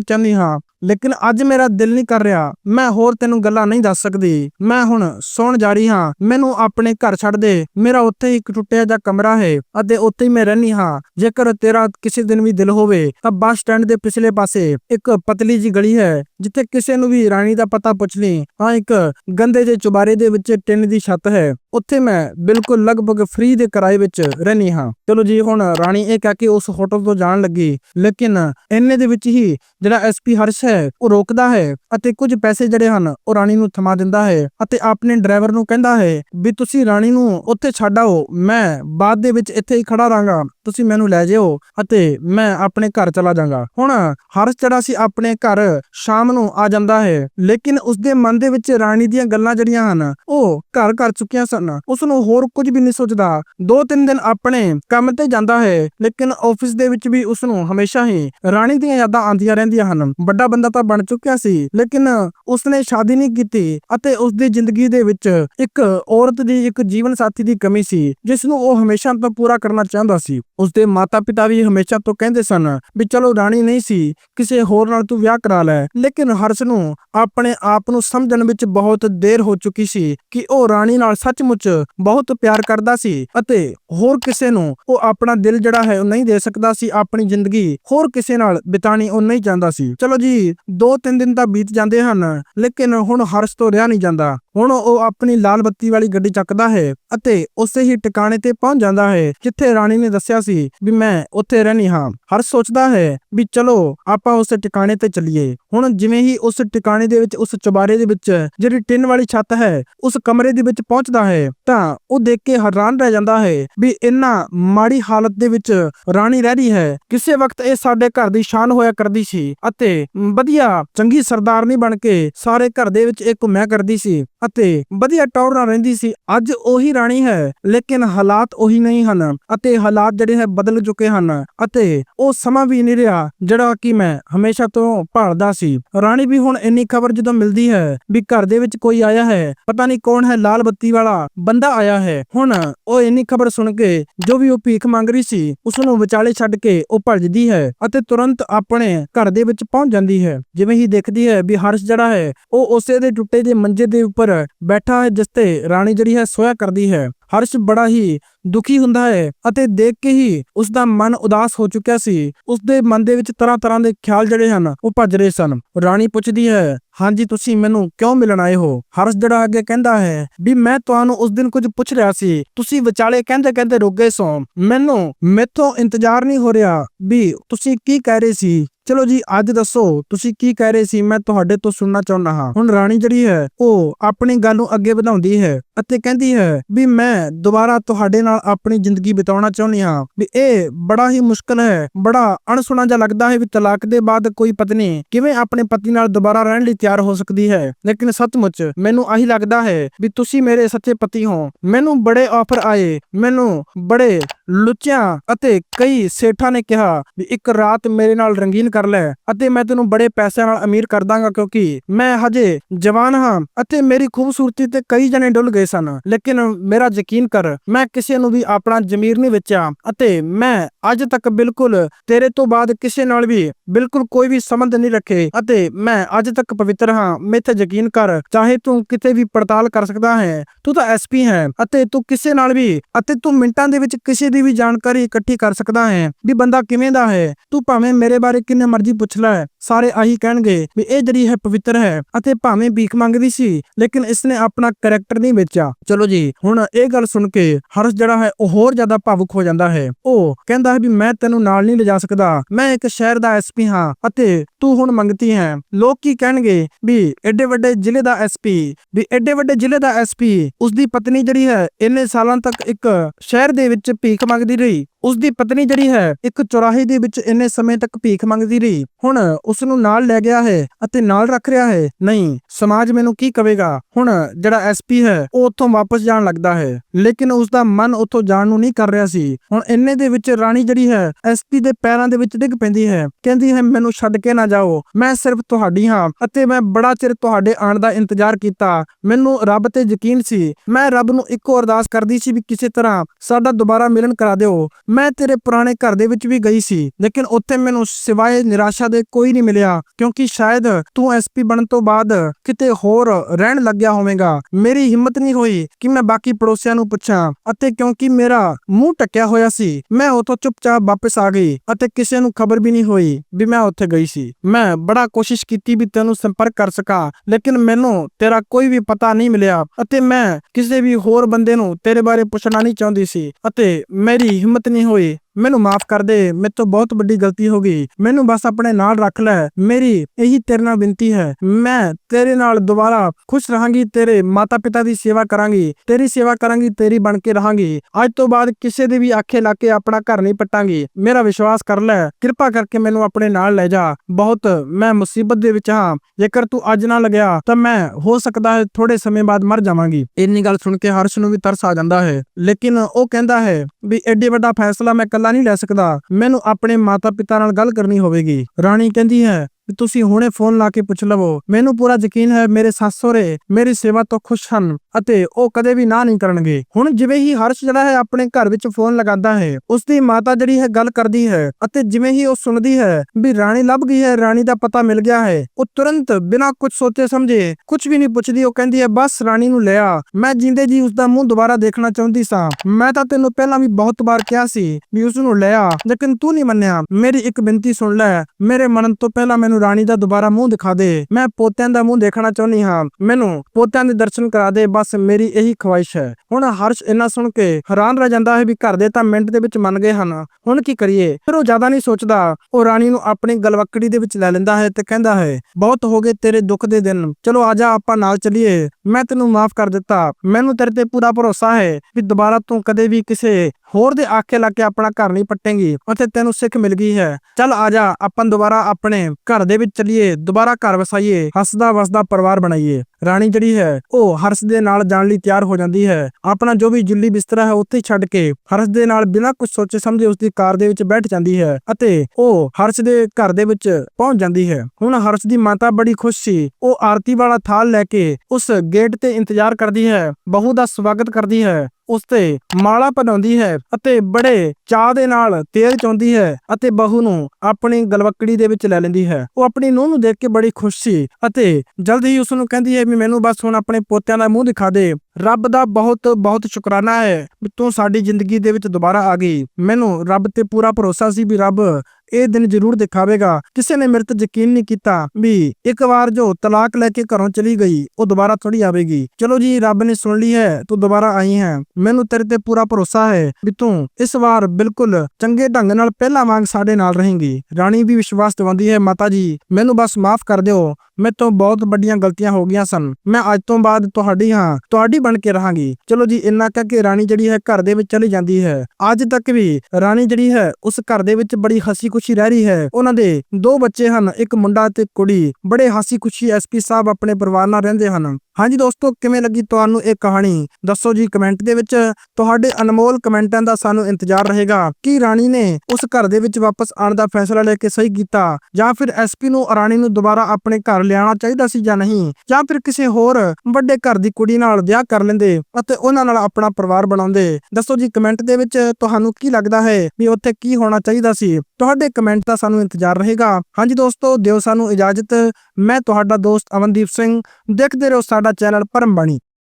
ਚਾਹੁੰਦੀ ਹਾਂ। ਲੇਕਿਨ ਅੱਜ ਮੇਰਾ ਦਿਲ ਨਹੀਂ ਕਰ ਰਿਹਾ। ਮੈਂ ਹੋਰ ਤੈਨੂੰ ਗੱਲਾਂ ਨਹੀਂ ਦੱਸ ਸਕਦੀ। ਮੈਂ ਹੁਣ ਸੌਣ ਜਾ ਰਹੀ ਹਾਂ। ਮੈਨੂੰ ਆਪਣੇ ਘਰ ਛੱਡ ਦੇ। ਮੇਰਾ ਉੱਥੇ ਇੱਕ ਟੁੱਟਿਆ ਜਿਹਾ ਕਮਰਾ ਹੈ ਅਤੇ ਉੱਥੇ ਹੀ ਮੈਂ ਰਹਿਣੀ ਹਾਂ। ਜੇਕਰ ਤੇਰਾ ਕਿਸੇ ਦਿਨ ਵੀ ਦਿਲ ਹੋਵੇ, ਤਾਂ ਬੱਸ ਸਟੈਂਡ ਦੇ ਪਿਛਲੇ ਪਾਸੇ ਇੱਕ ਪਤਲੀ ਜੀ ਗਲੀ ਹੈ, ਜਿੱਥੇ ਕਿਸੇ ਨੂੰ ਵੀ ਰਾਣੀ ਦਾ ਪਤਾ ਪੁੱਛ ਲਈ। ਹਾਂ, ਇੱਕ ਗੰਦੇ ਜਿਹੇ ਚੁਬਾਰੇ ਦੇ ਵਿੱਚ ਟਿਨ ਦੀ ਛੱਤ ਹੈ। ਉੱਥੇ ਮੈਂ ਬਿਲਕੁਲ ਲਗਭਗ ਫ੍ਰੀ ਦੇ ਕਿਰਾਏ ਵਿੱਚ ਰਹਿਣੀ ਹਾਂ। ਚਲੋ ਜੀ, ਹੁਣ ਰਾਣੀ ਇਹ ਕਹਿ ਕੇ ਉਸ ਹੋਟਲ ਤੋਂ ਜਾਣ ਲੱਗੀ। ਲੇਕਿਨ ਇੰਨੇ ਦੇ ਵਿੱਚ ਹੀ ਜਿਹੜਾ ਐਸਪੀ ਹਰਸ਼ ਹੈ ਉਹ ਰੋਕਦਾ ਹੈ ਅਤੇ ਕੁਝ ਪੈਸੇ ਜਿਹੜੇ ਹਨ, ਉਹ ਰਾਣੀ ਨੂੰ ਥਮਾ ਦਿੰਦਾ ਹੈ ਅਤੇ ਆਪਣੇ ਡਰਾਈਵਰ ਨੂੰ ਕਹਿੰਦਾ ਹੈ ਵੀ ਤੁਸੀਂ ਰਾਣੀ ਨੂੰ ਉੱਥੇ ਛੱਡ ਆਓ, ਮੈਂ ਬਾਅਦ ਦੇ ਵਿੱਚ ਇੱਥੇ ਹੀ ਖੜਾ ਰਾਂਗਾ ਤੁਸੀਂ ਮੈਨੂੰ ਲੈ ਜਿਓ ਅਤੇ ਮੈਂ ਆਪਣੇ ਘਰ ਚਲਾ ਜਾਵਾਂਗਾ ਹੁਣ ਹਰਸ਼ ਜਿਹੜਾ ਸੀ ਆਪਣੇ ਘਰ ਸ਼ਾਮ ਨੂੰ ਆ ਜਾਂਦਾ ਹੈ, ਲੇਕਿਨ ਉਸਦੇ ਮਨ ਦੇ ਵਿੱਚ ਰਾਣੀ ਦੀਆਂ ਗੱਲਾਂ ਜਿਹੜੀਆਂ ਹਨ, ਉਹ ਘਰ ਘਰ ਚੁੱਕੀਆਂ ਸਨ। ਉਸ ਨੂੰ ਹੋਰ ਕੁਝ ਵੀ ਨਹੀਂ ਸੋਚਦਾ। ਦੋ ਤਿੰਨ ਦਿਨ ਆਪਣੇ ਕੰਮ ਤੇ ਜਾਂਦਾ ਹੈ, ਲੇਕਿਨ ਆਫਿਸ ਦੇ ਵਿੱਚ ਵੀ ਉਸ ਨੂੰ ਹਮੇਸ਼ਾ ਹੀ ਰਾਣੀ ਦੀਆਂ ਯਾਦਾਂ ਆਉਂਦੀਆਂ ਰਹਿੰਦੀਆਂ ਹਨ। ਵੱਡਾ ਬੰਦਾ ਤਾਂ ਬਣ ਚੁੱਕਿਆ ਸੀ, ਲੇਕਿਨ ਉਸਨੇ ਸ਼ਾਦੀ ਨਹੀਂ ਕੀਤੀ ਅਤੇ ਉਸਦੀ ਜ਼ਿੰਦਗੀ ਦੇ ਵਿੱਚ ਇੱਕ ਔਰਤ ਦੀ ਇੱਕ ਜੀਵਨ ਸਾਥੀ ਦੀ ਕਮੀ ਸੀ ਜਿਸ ਨੂੰ ਉਹ ਹਮੇਸ਼ਾ ਤੋਂ ਪੂਰਾ ਕਰਨਾ ਚਾਹੁੰਦਾ ਸੀ। ਉਸਦੇ ਮਾਤਾ-ਪਿਤਾ ਵੀ ਹਮੇਸ਼ਾ ਤੋਂ ਕਹਿੰਦੇ ਸਨ ਵੀ ਚਲੋ ਰਾਣੀ ਨਹੀਂ ਸੀ, ਕਿਸੇ ਹੋਰ ਨਾਲ ਤੂੰ ਵਿਆਹ ਕਰਾ ਲੈ। ਲੇਕਿਨ ਹਰਸ਼ ਨੂੰ ਆਪਣੇ ਆਪ ਨੂੰ ਸਮਝਣ ਵਿੱਚ ਬਹੁਤ ਦੇਰ ਹੋ ਚੁੱਕੀ ਸੀ ਕਿ ਉਹ ਰਾਣੀ ਨਾਲ ਸੱਚਮੁੱਚ ਬਹੁਤ ਪਿਆਰ ਕਰਦਾ ਸੀ ਅਤੇ ਹੋਰ ਕਿਸੇ ਨੂੰ ਉਹ ਆਪਣਾ ਦਿਲ ਜਿਹੜਾ ਹੈ ਉਹ ਨਹੀਂ ਦੇ ਸਕਦਾ ਸੀ, ਆਪਣੀ ਜ਼ਿੰਦਗੀ ਹੋਰ ਕਿਸੇ ਨਾਲ ਬਿਤਾਣੀ ਉਹ ਨਹੀਂ ਚਾਹੁੰਦਾ ਸੀ। ਚਲੋ ਜੀ ਦੋ ਤਿੰਨ ਦਿਨ ਤਾਂ ਬੀਤ ਜਾਂਦੇ ਹਨ ਲੇਕਿਨ ਹੁਣ ਹਰਸ਼ ਤੋਂ ਰਿਹਾ ਨਹੀਂ ਜਾਂਦਾ। ਹੁਣ ਉਹ ਆਪਣੀ ਲਾਲ ਬੱਤੀ ਵਾਲੀ ਗੱਡੀ ਚੱਕਦਾ ਹੈ ਅਤੇ ਉਸੇ ਹੀ ਟਿਕਾਣੇ ਤੇ ਪਹੁੰਚ ਜਾਂਦਾ ਹੈ, ਜਿੱਥੇ ਰਾਣੀ ਨੇ ਦੱਸਿਆ ਸੀ ਵੀ ਮੈਂ ਉੱਥੇ ਰਹਿਣੀ ਹਾਂ। ਹਰ ਸੋਚਦਾ ਹੈ ਵੀ ਚਲੋ, ਆਪਾਂ ਉਸ ਟਿਕਾਣੇ ਤੇ ਚੱਲੀਏ। ਹੁਣ ਜਿਵੇਂ ਹੀ ਉਸ ਟਿਕਾਣੇ ਦੇ ਵਿੱਚ, ਉਸ ਚੁਬਾਰੇ ਦੇ ਵਿੱਚ ਜਿਹੜੀ ਟਿਨ ਵਾਲੀ ਛੱਤ ਹੈ, ਉਸ ਕਮਰੇ ਦੇ ਵਿੱਚ ਪਹੁੰਚਦਾ ਹੈ, ਤਾਂ ਉਹ ਦੇਖ ਕੇ ਹੈਰਾਨ ਰਹਿ ਜਾਂਦਾ ਹੈ ਵੀ ਇੰਨਾ ਮਾੜੀ ਹਾਲਤ ਦੇ ਵਿੱਚ ਰਾਣੀ ਰਹਿ ਰਹੀ ਹੈ। ਕਿਸੇ ਵਕਤ ਇਹ ਸਾਡੇ ਘਰ ਦੀ ਸ਼ਾਨ ਹੋਇਆ ਕਰਦੀ ਸੀ ਅਤੇ ਵਧੀਆ ਚੰਗੀ ਸਰਦਾਰਨੀ ਬਣ ਕੇ ਸਾਰੇ ਘਰ ਦੇ ਵਿੱਚ ਇਹ ਘੁੰਮਿਆ ਕਰਦੀ ਸੀ ਅਤੇ ਵਧੀਆ ਟੌਰ ਨਾਲ ਰਹਿੰਦੀ ਸੀ। ਅੱਜ ਉਹੀ ਰਾਣੀ ਹੈ, ਲੇਕਿਨ ਹਾਲਾਤ ਉਹੀ ਨਹੀਂ ਹਨ ਅਤੇ ਹਾਲਾਤ ਜਿਹੜੇ ਹੈ ਬਦਲ ਚੁੱਕੇ ਹਨ ਅਤੇ ਉਹ ਸਮਾਂ ਵੀ ਨਹੀਂ ਰਿਹਾ ਜਿਹੜਾ ਕਿ ਮੈਂ ਹਮੇਸ਼ਾ ਤੋਂ ਭਾਲਦਾ ਸੀ। ਰਾਣੀ ਵੀ ਹੁਣ ਇੰਨੀ ਖਬਰ ਜਦੋਂ ਮਿਲਦੀ ਹੈ ਵੀ ਘਰ ਦੇ ਵਿੱਚ ਕੋਈ ਆਇਆ ਹੈ, ਪਤਾ ਨਹੀਂ ਕੌਣ ਹੈ ਲਾਲ ਬੱਤੀ ਵਾਲਾ ਬੰਦਾ ਆਇਆ ਹੈ। ਹੁਣ ਉਹ ਇੰਨੀ ਖਬਰ ਸੁਣ ਕੇ ਜੋ ਵੀ ਉਹ ਭੀਖ ਮੰਗ ਰਹੀ ਸੀ, ਉਸ ਨੂੰ ਵਿਚਾਲੇ ਛੱਡ ਕੇ ਉਹ ਭੱਜਦੀ ਹੈ ਅਤੇ ਤੁਰੰਤ ਆਪਣੇ ਘਰ ਦੇ ਵਿੱਚ ਪਹੁੰਚ ਜਾਂਦੀ ਹੈ। ਜਿਵੇਂ ਹੀ ਦੇਖਦੀ ਹੈ ਵੀ ਹਰਸ਼ ਜਿਹੜਾ ਹੈ, ਉਹ ਉਸੇ ਦੇ ਟੁੱਟੇ ਦੇ ਮੰਜੇ ਦੇ ਉੱਪਰ ਬੈਠਾ ਹੈ ਜਿਸ ਤੇ ਰਾਣੀ ਜਿਹੜੀ ਹੈ ਸੋਇਆ ਕਰਦੀ ਹੈ। ਹਰਸ਼ ਬੜਾ ਹੀ ਦੁਖੀ ਹੁੰਦਾ ਹੈ ਅਤੇ ਦੇਖ ਕੇ ਹੀ ਉਸ ਦਾ ਮਨ ਉਦਾਸ ਹੋ ਚੁੱਕਿਆ ਸੀ। ਉਸ ਦੇ ਮਨ ਦੇ ਵਿੱਚ ਤਰ੍ਹਾਂ ਤਰ੍ਹਾਂ ਦੇ ਖਿਆਲ ਜਿਹੜੇ ਹਨ, ਉਹ ਭੱਜ ਰਹੇ ਸਨ। ਰਾਣੀ ਪੁੱਛਦੀ ਹੈ, ਹਾਂਜੀ, ਤੁਸੀਂ ਮੈਨੂੰ ਕਿਉਂ ਮਿਲਣ ਆਏ ਹੋ? ਹਰਸ਼ ਜਿਹੜਾ ਅੱਗੇ ਕਹਿੰਦਾ ਹੈ, ਵੀ ਮੈਂ ਤੁਹਾਨੂੰ ਉਸ ਦਿਨ ਕੁਝ ਪੁੱਛ ਰਿਹਾ ਸੀ। ਤੁਸੀਂ ਵਿਚਾਲੇ ਕਹਿੰਦੇ ਕਹਿੰਦੇ ਰੁਕ ਗਏ ਸੋ। ਮੈਨੂੰ ਮੈਥੋਂ ਇੰਤਜ਼ਾਰ ਨਹੀਂ ਹੋ ਰਿਹਾ ਵੀ ਤੁਸੀਂ ਕੀ ਕਹਿ ਰਹੇ ਸੀ? ਚਲੋ ਜੀ, ਅੱਜ ਦੱਸੋ, ਤੁਸੀਂ ਕੀ ਕਹਿ ਰਹੇ ਸੀ? ਮੈਂ ਤੁਹਾਡੇ ਤੋਂ ਸੁਣਨਾ ਚਾਹੁੰਦਾ ਹਾਂ। ਹੁਣ ਰਾਣੀ ਜਿਹੜੀ ਹੈ, ਉਹ ਆਪਣੀ ਗੱਲ ਨੂੰ ਅੱਗੇ ਵਧਾਉਂਦੀ ਹੈ ਅਤੇ ਕਹਿੰਦੀ ਹੈ ਵੀ ਮੈਂ ਦੁਬਾਰਾ ਤੁਹਾਡੇ ਨਾਲ ਆਪਣੀ ਜ਼ਿੰਦਗੀ ਬਿਤਾਉਣਾ ਚਾਹੁੰਦੀ ਹਾਂ। ਵੀ ਇਹ ਬੜਾ ਹੀ ਮੁਸ਼ਕਲ ਹੈ, ਬੜਾ ਅਣਸੁਣਾ ਜਿਹਾ ਲੱਗਦਾ ਹੈ ਵੀ ਤਲਾਕ ਦੇ ਬਾਅਦ ਕੋਈ ਪਤਨੀ ਕਿਵੇਂ ਆਪਣੇ ਪਤੀ ਨਾਲ ਦੁਬਾਰਾ ਰਹਿਣ ਲਈ ਤਿਆਰ ਹੋ ਸਕਦੀ ਹੈ। ਲੇਕਿਨ ਸੱਚਮੁੱਚ ਮੈਨੂੰ ਆਹੀ ਲੱਗਦਾ ਹੈ ਵੀ ਤੁਸੀਂ ਮੇਰੇ ਸੱਚੇ ਪਤੀ ਹੋ। ਮੈਨੂੰ ਬੜੇ ਆਫਰ ਆਏ, ਮੈਨੂੰ ਬੜੇ ਲੁੱਚਿਆਂ ਅਤੇ ਕਈ ਸੇਠਾਂ ਨੇ ਕਿਹਾ ਵੀ ਇੱਕ ਰਾਤ ਮੇਰੇ ਨਾਲ ਰੰਗੀਨ ਕਰ ਲੈ ਅਤੇ ਮੈਂ ਤੈਨੂੰ ਬੜੇ ਪੈਸਿਆਂ ਨਾਲ ਅਮੀਰ ਕਰ ਦਾਂਗਾ ਕਿਉਂਕਿ ਮੈਂ ਹਜੇ ਜਵਾਨ ਹਾਂ ਅਤੇ ਮੇਰੀ ਖੂਬਸੂਰਤੀ ਤੇ ਕਈ ਜਣੇ ਡੁੱਲ ਗਏ ਸਨ। ਲੇਕਿਨ ਮੇਰਾ ਯਕੀਨ ਕਰ, ਮੈਂ ਕਿਸੇ ਨੂੰ ਵੀ ਆਪਣਾ ਜ਼ਮੀਰ ਨਹੀਂ ਵੇਚਿਆ ਅਤੇ ਮੈਂ ਅੱਜ ਤੱਕ ਬਿਲਕੁਲ ਤੇਰੇ ਤੋਂ ਬਾਅਦ ਕਿਸੇ ਨਾਲ ਵੀ ਬਿਲਕੁਲ ਕੋਈ ਵੀ ਸੰਬੰਧ ਨਹੀਂ ਰੱਖੇ ਅਤੇ ਮੈਂ ਅੱਜ ਤੱਕ ਪਵਿੱਤਰ ਹਾਂ। ਮੇਥੇ ਯਕੀਨ ਕਰ, ਚਾਹੇ ਤੂੰ ਕਿਤੇ ਵੀ ਪੜਤਾਲ ਕਰ ਸਕਦਾ ਹੈ, ਤੂੰ ਤਾਂ ਐਸਪੀ ਹੈ ਅਤੇ ਤੂੰ ਕਿਸੇ ਨਾਲ ਵੀ ਅਤੇ ਤੂੰ ਮਿੰਟਾਂ ਦੇ ਵਿੱਚ ਕਿਸੇ ਦੀ ਵੀ ਜਾਣਕਾਰੀ ਇਕੱਠੀ ਕਰ ਸਕਦਾ ਹੈ ਵੀ ਬੰਦਾ ਕਿਵੇਂ ਦਾ ਹੈ? ਤੂੰ ਭਾਵੇਂ ਮੇਰੇ ਬਾਰੇ ਕਿੰਨੇ ਮਰਜ਼ੀ ਪੁੱਛ ਲੈ। ਸਾਰੇ ਆਹੀ ਕਹਿਣਗੇ ਵੀ ਇਹ ਜਿਹੜੀ ਹੈ ਪਵਿੱਤਰ ਹੈ ਅਤੇ ਭਾਵੇਂ ਭੀਖ ਮੰਗਦੀ ਸੀ, ਲੇਕਿਨ ਇਸਨੇ ਆਪਣਾ ਕੈਰੈਕਟਰ ਨਹੀਂ ਵੇਚਿਆ। ਚਲੋ ਜੀ, ਹੁਣ ਇਹ ਗੱਲ ਸੁਣ ਕੇ ਹਰਸ਼ ਜਿਹੜਾ ਹੈ ਉਹ ਹੋਰ ਜ਼ਿਆਦਾ ਭਾਵੁਕ ਹੋ ਜਾਂਦਾ ਹੈ। ਉਹ ਕਹਿੰਦਾ ਹੈ ਵੀ ਮੈਂ ਤੈਨੂੰ ਨਾਲ ਨਹੀਂ ਲਿਜਾ ਸਕਦਾ। ਮੈਂ ਇੱਕ ਸ਼ਹਿਰ ਦਾ ਐਸਪੀ ਹਾਂ ਅਤੇ ਤੂੰ ਹੁਣ ਮੰਗਤੀ ਹੈ। ਲੋਕ ਕੀ ਕਹਿਣਗੇ ਵੀ ਐਡੇ ਵੱਡੇ ਜ਼ਿਲ੍ਹੇ ਦਾ ਐਸਪੀ ਵੀ ਐਡੇ ਵੱਡੇ ਜ਼ਿਲ੍ਹੇ ਦਾ ਐਸਪੀ ਉਸ ਦੀ ਪਤਨੀ ਜਿਹੜੀ ਹੈ, ਇੰਨੇ ਸਾਲਾਂ ਤੱਕ ਇੱਕ ਸ਼ਹਿਰ ਦੇ ਵਿੱਚ ਭੀਖ ਮੰਗਦੀ ਰਹੀ। ਉਸ ਦੀ ਪਤਨੀ ਜਿਹੜੀ ਹੈ, ਇੱਕ ਚੌਰਾਹੇ ਦੇ ਵਿੱਚ ਇੰਨੇ ਸਮੇਂ ਤੱਕ ਭੀਖ ਮੰਗਦੀ ਰਹੀ। ਹੁਣ ਉਸ ਨੂੰ ਨਾਲ ਲੈ ਗਿਆ ਹੈ ਅਤੇ ਨਾਲ ਰੱਖ ਰਿਹਾ ਹੈ। ਨਹੀਂ, ਸਮਾਜ ਮੈਨੂੰ ਕੀ ਕਵੇਗਾ? ਹੁਣ ਜਿਹੜਾ ਐਸਪੀ ਹੈ, ਉਹ ਉੱਥੋਂ ਵਾਪਸ ਜਾਣ ਲੱਗਦਾ ਹੈ। ਲੇਕਿਨ ਉਸ ਦਾ ਮਨ ਉੱਥੋਂ ਜਾਣ ਨੂੰ ਨਹੀਂ ਕਰ ਰਿਹਾ ਸੀ। ਹੁਣ ਇੰਨੇ ਦੇ ਵਿੱਚ ਰਾਣੀ ਜਿਹੜੀ ਹੈ ਐਸਪੀ ਦੇ ਪੈਰਾਂ ਦੇ ਵਿੱਚ ਡਿੱਗ ਪੈਂਦੀ ਹੈ। ਕਹਿੰਦੀ ਹੈ, ਮੈਨੂੰ ਛੱਡ ਕੇ ਨਾ ਜਾਓ। ਮੈਂ ਸਿਰਫ ਤੁਹਾਡੀ ਹਾਂ ਅਤੇ ਮੈਂ ਬੜਾ ਚਿਰ ਤੁਹਾਡੇ ਆਉਣ ਦਾ ਇੰਤਜ਼ਾਰ ਕੀਤਾ। ਮੈਨੂੰ ਰੱਬ ਤੇ ਯਕੀਨ ਸੀ। ਮੈਂ ਰੱਬ ਨੂੰ ਇੱਕੋ ਅਰਦਾਸ ਕਰਦੀ ਸੀ ਵੀ ਕਿਸੇ ਤਰ੍ਹਾਂ ਸਾਡਾ ਦੁਬਾਰਾ ਮਿਲਣ ਕਰਾ ਦਿਓ। ਮੈਂ ਤੇਰੇ ਪੁਰਾਣੇ ਘਰ ਦੇ ਵਿੱਚ ਵੀ ਗਈ ਸੀ, ਲੇਕਿਨ ਉੱਥੇ ਮੈਨੂੰ ਸਿਵਾਏ ਨਿਰਾਸ਼ਾ ਦੇ ਕੋਈ ਨਹੀਂ ਮਿਲਿਆ, ਕਿਉਂਕਿ ਸ਼ਾਇਦ ਤੂੰ ਐਸਪੀ ਬਣਨ ਤੋਂ ਬਾਅਦ ਕਿਤੇ ਹੋਰ ਰਹਿਣ ਲੱਗਿਆ ਹੋਵੇਗਾ। ਮੇਰੀ ਹਿੰਮਤ ਨਹੀਂ ਹੋਈ ਕਿ ਮੈਂ ਬਾਕੀ ਪੜੋਸੀਆਂ ਨੂੰ ਪੁੱਛਾਂ, ਅਤੇ ਕਿਉਂਕਿ ਮੇਰਾ ਮੂੰਹ ਟੱਕਿਆ ਹੋਇਆ ਸੀ, ਮੈਂ ਉਥੋਂ ਚੁੱਪਚਾਪ ਵਾਪਸ ਆ ਗਈ, ਅਤੇ ਕਿਸੇ ਨੂੰ ਖਬਰ ਵੀ ਨਹੀਂ ਹੋਈ ਵੀ ਮੈਂ ਉੱਥੇ ਗਈ ਸੀ। ਮੈਂ ਬੜਾ ਕੋਸ਼ਿਸ਼ ਕੀਤੀ ਵੀ ਤੈਨੂੰ ਸੰਪਰਕ ਕਰ ਸਕਾਂ, ਲੇਕਿਨ ਮੈਨੂੰ ਤੇਰਾ ਕੋਈ ਵੀ ਪਤਾ ਨਹੀਂ ਮਿਲਿਆ, ਅਤੇ ਮੈਂ ਕਿਸੇ ਵੀ ਹੋਰ ਬੰਦੇ ਨੂੰ ਤੇਰੇ ਬਾਰੇ ਪੁੱਛਣਾ ਨਹੀਂ ਚਾਹੁੰਦੀ ਸੀ, ਅਤੇ ਮੇਰੀ ਹਿੰਮਤ ਨਹੀਂ ਹੋਈ ਮੈਨੂੰ ਮਾਫ ਕਰ ਦੇ ਮੇਰੇ ਤੋਂ ਬਹੁਤ ਵੱਡੀ ਗਲਤੀ ਹੋ ਗਈ। ਮੈਨੂੰ ਬਸ ਆਪਣੇ ਨਾਲ ਰੱਖ ਲੈ। ਮੇਰੀ ਇਹੀ ਤੇਰੇ ਨਾਲ ਬੇਨਤੀ ਹੈ। ਮੈਂ ਤੇਰੇ ਨਾਲ ਦੁਬਾਰਾ ਖੁਸ਼ ਰਹਾਂਗੀ, ਤੇਰੇ ਮਾਤਾ ਪਿਤਾ ਦੀ ਸੇਵਾ ਕਰਾਂਗੀ, ਤੇਰੀ ਸੇਵਾ ਕਰਾਂਗੀ, ਤੇਰੀ ਬਣ ਕੇ ਰਹਾਂਗੀ। ਅੱਜ ਤੋਂ ਬਾਅਦ ਕਿਸੇ ਦੇ ਵੀ ਆਖੇ ਲਾ ਕੇ ਆਪਣਾ ਘਰ ਨਹੀਂ ਪਟਾਂਗੀ। ਮੇਰਾ ਵਿਸ਼ਵਾਸ ਕਰ ਲੈ। ਕਿਰਪਾ ਕਰਕੇ ਮੈਨੂੰ ਆਪਣੇ ਨਾਲ ਲੈ ਜਾ। ਬਹੁਤ ਮੈਂ ਮੁਸੀਬਤ ਦੇ ਵਿੱਚ ਹਾਂ। ਜੇਕਰ ਤੂੰ ਅੱਜ ਨਾ ਲੱਗਿਆ, ਤਾਂ ਮੈਂ ਹੋ ਸਕਦਾ ਹੈ ਥੋੜੇ ਸਮੇਂ ਬਾਅਦ ਮਰ ਜਾਵਾਂਗੀ। ਇੰਨੀ ਗੱਲ ਸੁਣ ਕੇ ਹਰਸ਼ ਨੂੰ ਵੀ ਤਰਸ ਆ ਜਾਂਦਾ ਹੈ। ਲੇਕਿਨ ਉਹ ਕਹਿੰਦਾ ਹੈ ਵੀ, ਐਡੀ ਵੱਡਾ ਫੈਸਲਾ ਮੈਂ ਇਕੱਲਾ ਨਹੀਂ ਲੈ ਸਕਦਾ। ਮੈਨੂੰ ਆਪਣੇ ਮਾਤਾ ਪਿਤਾ ਨਾਲ ਗੱਲ ਕਰਨੀ ਹੋਵੇਗੀ। ਰਾਣੀ ਕਹਿੰਦੀ ਹੈ ਤੁਸੀਂ ਹੁਣੇ ਫੋਨ ਲਾ ਕੇ ਪੁੱਛ ਲਵੋ। ਮੈਨੂੰ ਪੂਰਾ ਯਕੀਨ ਹੈ ਮੇਰੇ ਸੱਸ ਸਹੁਰੇ ਮੇਰੀ ਸੇਵਾ ਤੋਂ ਖੁਸ਼ ਹਨ ਅਤੇ ਉਹ ਕਦੇ ਵੀ ਨਾ ਨਹੀਂ ਕਰਨਗੇ। ਹੁਣ ਜਿਵੇਂ ਹੀ ਹਰਸ਼ ਜਿਹੜਾ ਹੈ ਆਪਣੇ ਘਰ ਵਿੱਚ ਫੋਨ ਲਗਾਉਂਦਾ ਹੈ ਉਸ ਦੀ ਮਾਤਾ ਜਿਹੜੀ ਹੈ ਗੱਲ ਕਰਦੀ ਹੈ ਅਤੇ ਜਿਵੇਂ ਹੀ ਉਹ ਸੁਣਦੀ ਹੈ ਵੀ ਰਾਣੀ ਲੱਭ ਗਈ ਹੈ, ਰਾਣੀ ਦਾ ਪਤਾ ਮਿਲ ਗਿਆ ਹੈ, ਉਹ ਤੁਰੰਤ ਬਿਨਾਂ ਕੁਝ ਸੋਚੇ ਸਮਝੇ, ਕੁਝ ਵੀ ਨਹੀਂ ਪੁੱਛਦੀ, ਉਹ ਕਹਿੰਦੀ ਹੈ, ਬਸ ਰਾਣੀ ਨੂੰ ਲਿਆ, ਮੈਂ ਜਿੰਦੇ ਜੀ ਉਸ ਦਾ ਮੂੰਹ ਦੁਬਾਰਾ ਦੇਖਣਾ ਚਾਹੁੰਦੀ ਸਾਂ। ਮੈਂ ਤਾਂ ਤੈਨੂੰ ਪਹਿਲਾਂ ਵੀ ਬਹੁਤ ਵਾਰ ਕਿਹਾ ਸੀ ਵੀ ਉਸ ਨੂੰ ਲੈ ਲੇਕਿਨ ਤੂੰ ਨਹੀਂ ਮੰਨਿਆ। ਮੇਰੀ ਇੱਕ ਬੇਨਤੀ ਸੁਣ ਲੈ, ਮੇਰੇ ਮਰਨ ਤੋਂ ਪਹਿਲਾਂ ਮੈਨੂੰ ਰਾਣੀ ਦਾ ਦੁਬਾਰਾ ਮੂੰਹ ਦਿਖਾ ਦੇ। ਮੈਂ ਪੋਤਿਆਂ ਦਾ ਮੂੰਹ ਦੇਖਣਾ ਚਾਹੁੰਦੀ ਹਾਂ। ਮੈਨੂੰ ਪੋਤਿਆਂ ਦੇ ਦਰਸ਼ਨ ਕਰਾ ਦੇ। ਬਸ ਮੇਰੀ ਇਹੀ ਖਵਾਇਸ਼ ਹੈ। ਹੁਣ ਹਰਸ਼ ਇੰਨਾ ਸੁਣ ਕੇ ਹੈਰਾਨ ਰਹਿ ਜਾਂਦਾ ਹੈ ਵੀ ਘਰ ਦੇ ਤਾਂ ਮਿੰਟ ਦੇ ਵਿੱਚ ਮੰਨ ਗਏ ਹਨ। ਹੁਣ ਕੀ ਕਰੀਏ? ਫਿਰ ਉਹ ਜ਼ਿਆਦਾ ਨਹੀਂ ਸੋਚਦਾ। ਉਹ ਰਾਣੀ ਨੂੰ ਆਪਣੀ ਗਲਵੱਕੜੀ ਦੇ ਵਿੱਚ ਲੈ ਲੈਂਦਾ ਹੈ ਤੇ ਕਹਿੰਦਾ ਹੈ, ਬਹੁਤ ਹੋ ਗਏ ਤੇਰੇ ਦੁੱਖ ਦੇ ਦਿਨ। ਚਲੋ ਆਜਾ ਆਪਾਂ ਨਾਲ ਚੱਲੀਏ। ਮੈਂ ਤੈਨੂੰ ਮਾਫ ਕਰ ਦਿੱਤਾ। ਮੈਨੂੰ ਤੇਰੇ ਤੇ ਪੂਰਾ ਭਰੋਸਾ ਹੈ ਵੀ ਦੁਬਾਰਾ ਤੂੰ ਕਦੇ ਵੀ ਕਿਸੇ ਹੋਰ ਦੇ ਆਖੇ ਲਾ ਕੇ ਆਪਣਾ ਘਰ ਨਹੀਂ ਪੱਟੇਂਗੀ ਅਤੇ ਤੈਨੂੰ ਸਿੱਖ ਮਿਲ ਗਈ ਹੈ। ਚੱਲ ਆ ਜਾ, ਆਪਾਂ ਦੁਬਾਰਾ ਆਪਣੇ ਘਰ ਦੇ ਵਿੱਚ ਚਲੀਏ, ਦੁਬਾਰਾ ਘਰ ਵਸਾਈਏ, ਹੱਸਦਾ ਵਸਦਾ ਪਰਿਵਾਰ ਬਣਾਈਏ। ਰਾਣੀ ਜਿਹੜੀ ਹੈ, ਉਹ ਹਰਸ਼ ਦੇ ਨਾਲ ਜਾਣ ਲਈ ਤਿਆਰ ਹੋ ਜਾਂਦੀ ਹੈ। ਆਪਣਾ ਜੋ ਵੀ ਜੁੱਲੀ ਬਿਸਤਰਾ ਹੈ, ਉੱਥੇ ਛੱਡ ਕੇ ਹਰਸ਼ ਦੇ ਨਾਲ ਬਿਨਾਂ ਕੁਝ ਸੋਚੇ ਸਮਝੇ ਉਸ ਦੀ ਕਾਰ ਦੇ ਵਿੱਚ ਬੈਠ ਜਾਂਦੀ ਹੈ ਅਤੇ ਉਹ ਹਰਸ਼ ਦੇ ਘਰ ਦੇ ਵਿੱਚ ਪਹੁੰਚ ਜਾਂਦੀ ਹੈ। ਹੁਣ ਹਰਸ਼ ਦੀ ਮਾਤਾ ਬੜੀ ਖੁਸ਼ ਸੀ। ਉਹ ਆਰਤੀ ਵਾਲਾ ਥਾਲ ਲੈ ਕੇ ਉਸ ਗੇਟ ਤੇ ਇੰਤਜ਼ਾਰ ਕਰਦੀ ਹੈ, ਬਹੂ ਦਾ ਸਵਾਗਤ ਕਰਦੀ ਹੈ। ਉਸ ਤੇ ਮਾਲਾ ਪਨਾਉਂਦੀ ਹੈ ਅਤੇ ਬੜੇ ਚਾਹ ਦੇ ਨਾਲ ਤੇਲ ਚੋਂਦੀ ਹੈ ਅਤੇ ਬਹੂ ਨੂੰ ਆਪਣੀ ਗਲਵੱਕੜੀ ਦੇ ਵਿੱਚ ਲੈ ਲੈਂਦੀ ਹੈ। ਉਹ ਆਪਣੀ ਨੂੰਹ ਨੂੰ ਦੇਖ ਕੇ ਬੜੀ ਖੁਸ਼ ਸੀ ਅਤੇ ਜਲਦੀ ਹੀ ਉਸ ਨੂੰ ਕਹਿੰਦੀ ਹੈ ਵੀ ਮੈਨੂੰ ਬਸ ਹੁਣ ਆਪਣੇ ਪੋਤਿਆਂ ਦਾ ਮੂੰਹ ਦਿਖਾ ਦੇ। ਰੱਬ ਦਾ ਬਹੁਤ ਬਹੁਤ ਸ਼ੁਕਰਾਨਾ ਹੈ ਵੀ ਤੂੰ ਸਾਡੀ ਜ਼ਿੰਦਗੀ ਦੇ ਵਿੱਚ ਦੁਬਾਰਾ ਆ ਗਈ। ਮੈਨੂੰ ਰੱਬ ਤੇ ਪੂਰਾ ਭਰੋਸਾ ਸੀ ਵੀ ਰੱਬ ਇਹ ਦਿਨ ਜ਼ਰੂਰ ਦਿਖਾਵੇਗਾ। ਕਿਸੇ ਨੇ ਮੇਰੇ ਤੇ ਯਕੀਨ ਨਹੀਂ ਕੀਤਾ ਵੀ ਇੱਕ ਵਾਰ ਜੋ ਤਲਾਕ ਲੈ ਕੇ ਘਰੋਂ ਚਲੀ ਗਈ, ਉਹ ਦੁਬਾਰਾ ਥੋੜੀ ਆਵੇਗੀ। ਚਲੋ ਜੀ, ਰੱਬ ਨੇ ਸੁਣ ਲਈ ਹੈ, ਤੂੰ ਦੁਬਾਰਾ ਆਈ ਹੈ। ਮੈਨੂੰ ਤੇਰੇ ਤੇ ਪੂਰਾ ਭਰੋਸਾ ਹੈ ਵੀ ਤੂੰ ਇਸ ਵਾਰ ਬਿਲਕੁਲ ਚੰਗੇ ਢੰਗ ਨਾਲ ਪਹਿਲਾਂ ਵਾਂਗ ਸਾਡੇ ਨਾਲ ਰਹੇਂਗੀ। ਰਾਣੀ ਵੀ ਵਿਸ਼ਵਾਸ ਦਿਵਾਉਂਦੀ ਹੈ, ਮਾਤਾ ਜੀ, ਮੈਨੂੰ ਬਸ ਮਾਫ ਕਰ ਦਿਓ। ਮੇਰੇ ਤੋਂ ਬਹੁਤ ਵੱਡੀਆਂ ਗਲਤੀਆਂ ਹੋ ਗਈਆਂ ਸਨ। ਮੈਂ ਅੱਜ ਤੋਂ ਬਾਅਦ ਤੁਹਾਡੀ ਹਾਂ, ਤੁਹਾਡੀ ਬਣ ਕੇ ਰਹਾਂਗੀ। ਚਲੋ ਜੀ, ਇੰਨਾ ਕਹਿ ਕੇ ਰਾਣੀ ਜਿਹੜੀ ਹੈ ਘਰ ਦੇ ਵਿੱਚ ਚਲੀ ਜਾਂਦੀ ਹੈ। ਅੱਜ ਤੱਕ ਵੀ ਰਾਣੀ ਜਿਹੜੀ ਹੈ ਉਸ ਘਰ ਦੇ ਵਿੱਚ ਬੜੀ ਹਸੀ ਖੁਸ਼ੀ ਰਹਿ ਰਹੀ ਹੈ। ਉਹਨਾਂ ਦੇ ਦੋ ਬੱਚੇ ਹਨ, ਇੱਕ ਮੁੰਡਾ ਤੇ ਕੁੜੀ। ਬੜੇ ਹਸੀ ਖੁਸ਼ੀ ਐਸਪੀ ਸਾਹਿਬ ਆਪਣੇ ਪਰਿਵਾਰ ਨਾਲ ਰਹਿੰਦੇ ਹਨ। ਹਾਂਜੀ ਦੋਸਤੋ, ਕਿਵੇਂ ਲੱਗੀ ਤੁਹਾਨੂੰ ਇਹ ਕਹਾਣੀ? ਦੱਸੋ ਜੀ ਕਮੈਂਟ ਦੇ ਵਿੱਚ। ਤੁਹਾਡੇ ਅਨਮੋਲ ਕਮੈਂਟਾਂ ਦਾ ਸਾਨੂੰ ਇੰਤਜ਼ਾਰ ਰਹੇਗਾ ਕਿ ਰਾਣੀ ਨੇ ਉਸ ਘਰ ਦੇ ਵਿੱਚ ਵਾਪਸ ਆਉਣ ਦਾ ਫੈਸਲਾ ਲੈ ਕੇ ਸਹੀ ਕੀਤਾ ਜਾਂ ਫਿਰ ਐਸਪੀ ਨੂੰ ਰਾਣੀ ਨੂੰ ਦੁਬਾਰਾ ਆਪਣੇ ਘਰ ਲਿਆਉਣਾ ਚਾਹੀਦਾ ਸੀ ਜਾਂ ਨਹੀਂ? ਜਾਂ ਫਿਰ ਕਿਸੇ ਹੋਰ ਵੱਡੇ ਘਰ ਦੀ ਕੁੜੀ ਨਾਲ ਵਿਆਹ ਕਰ ਲੈਂਦੇ ਅਤੇ ਉਹਨਾਂ ਨਾਲ ਆਪਣਾ ਪਰਿਵਾਰ ਬਣਾਉਂਦੇ? ਦੱਸੋ ਜੀ ਕਮੈਂਟ ਦੇ ਵਿੱਚ ਤੁਹਾਨੂੰ ਕੀ ਲੱਗਦਾ ਹੈ ਵੀ ਉੱਥੇ ਕੀ ਹੋਣਾ ਚਾਹੀਦਾ ਸੀ? ਤੁਹਾਡੇ ਕਮੈਂਟ ਦਾ ਸਾਨੂੰ ਇੰਤਜ਼ਾਰ ਰਹੇਗਾ। ਹਾਂਜੀ ਦੋਸਤੋ, ਦਿਓ ਸਾਨੂੰ ਇਜਾਜ਼ਤ। ਮੈਂ ਤੁਹਾਡਾ ਦੋਸਤ ਅਮਨਦੀਪ ਸਿੰਘ। ਦੇਖਦੇ ਰਹੋ ਸਾਡਾ ਚੈਨਲ ਪਰਮ ਬਾਣੀ।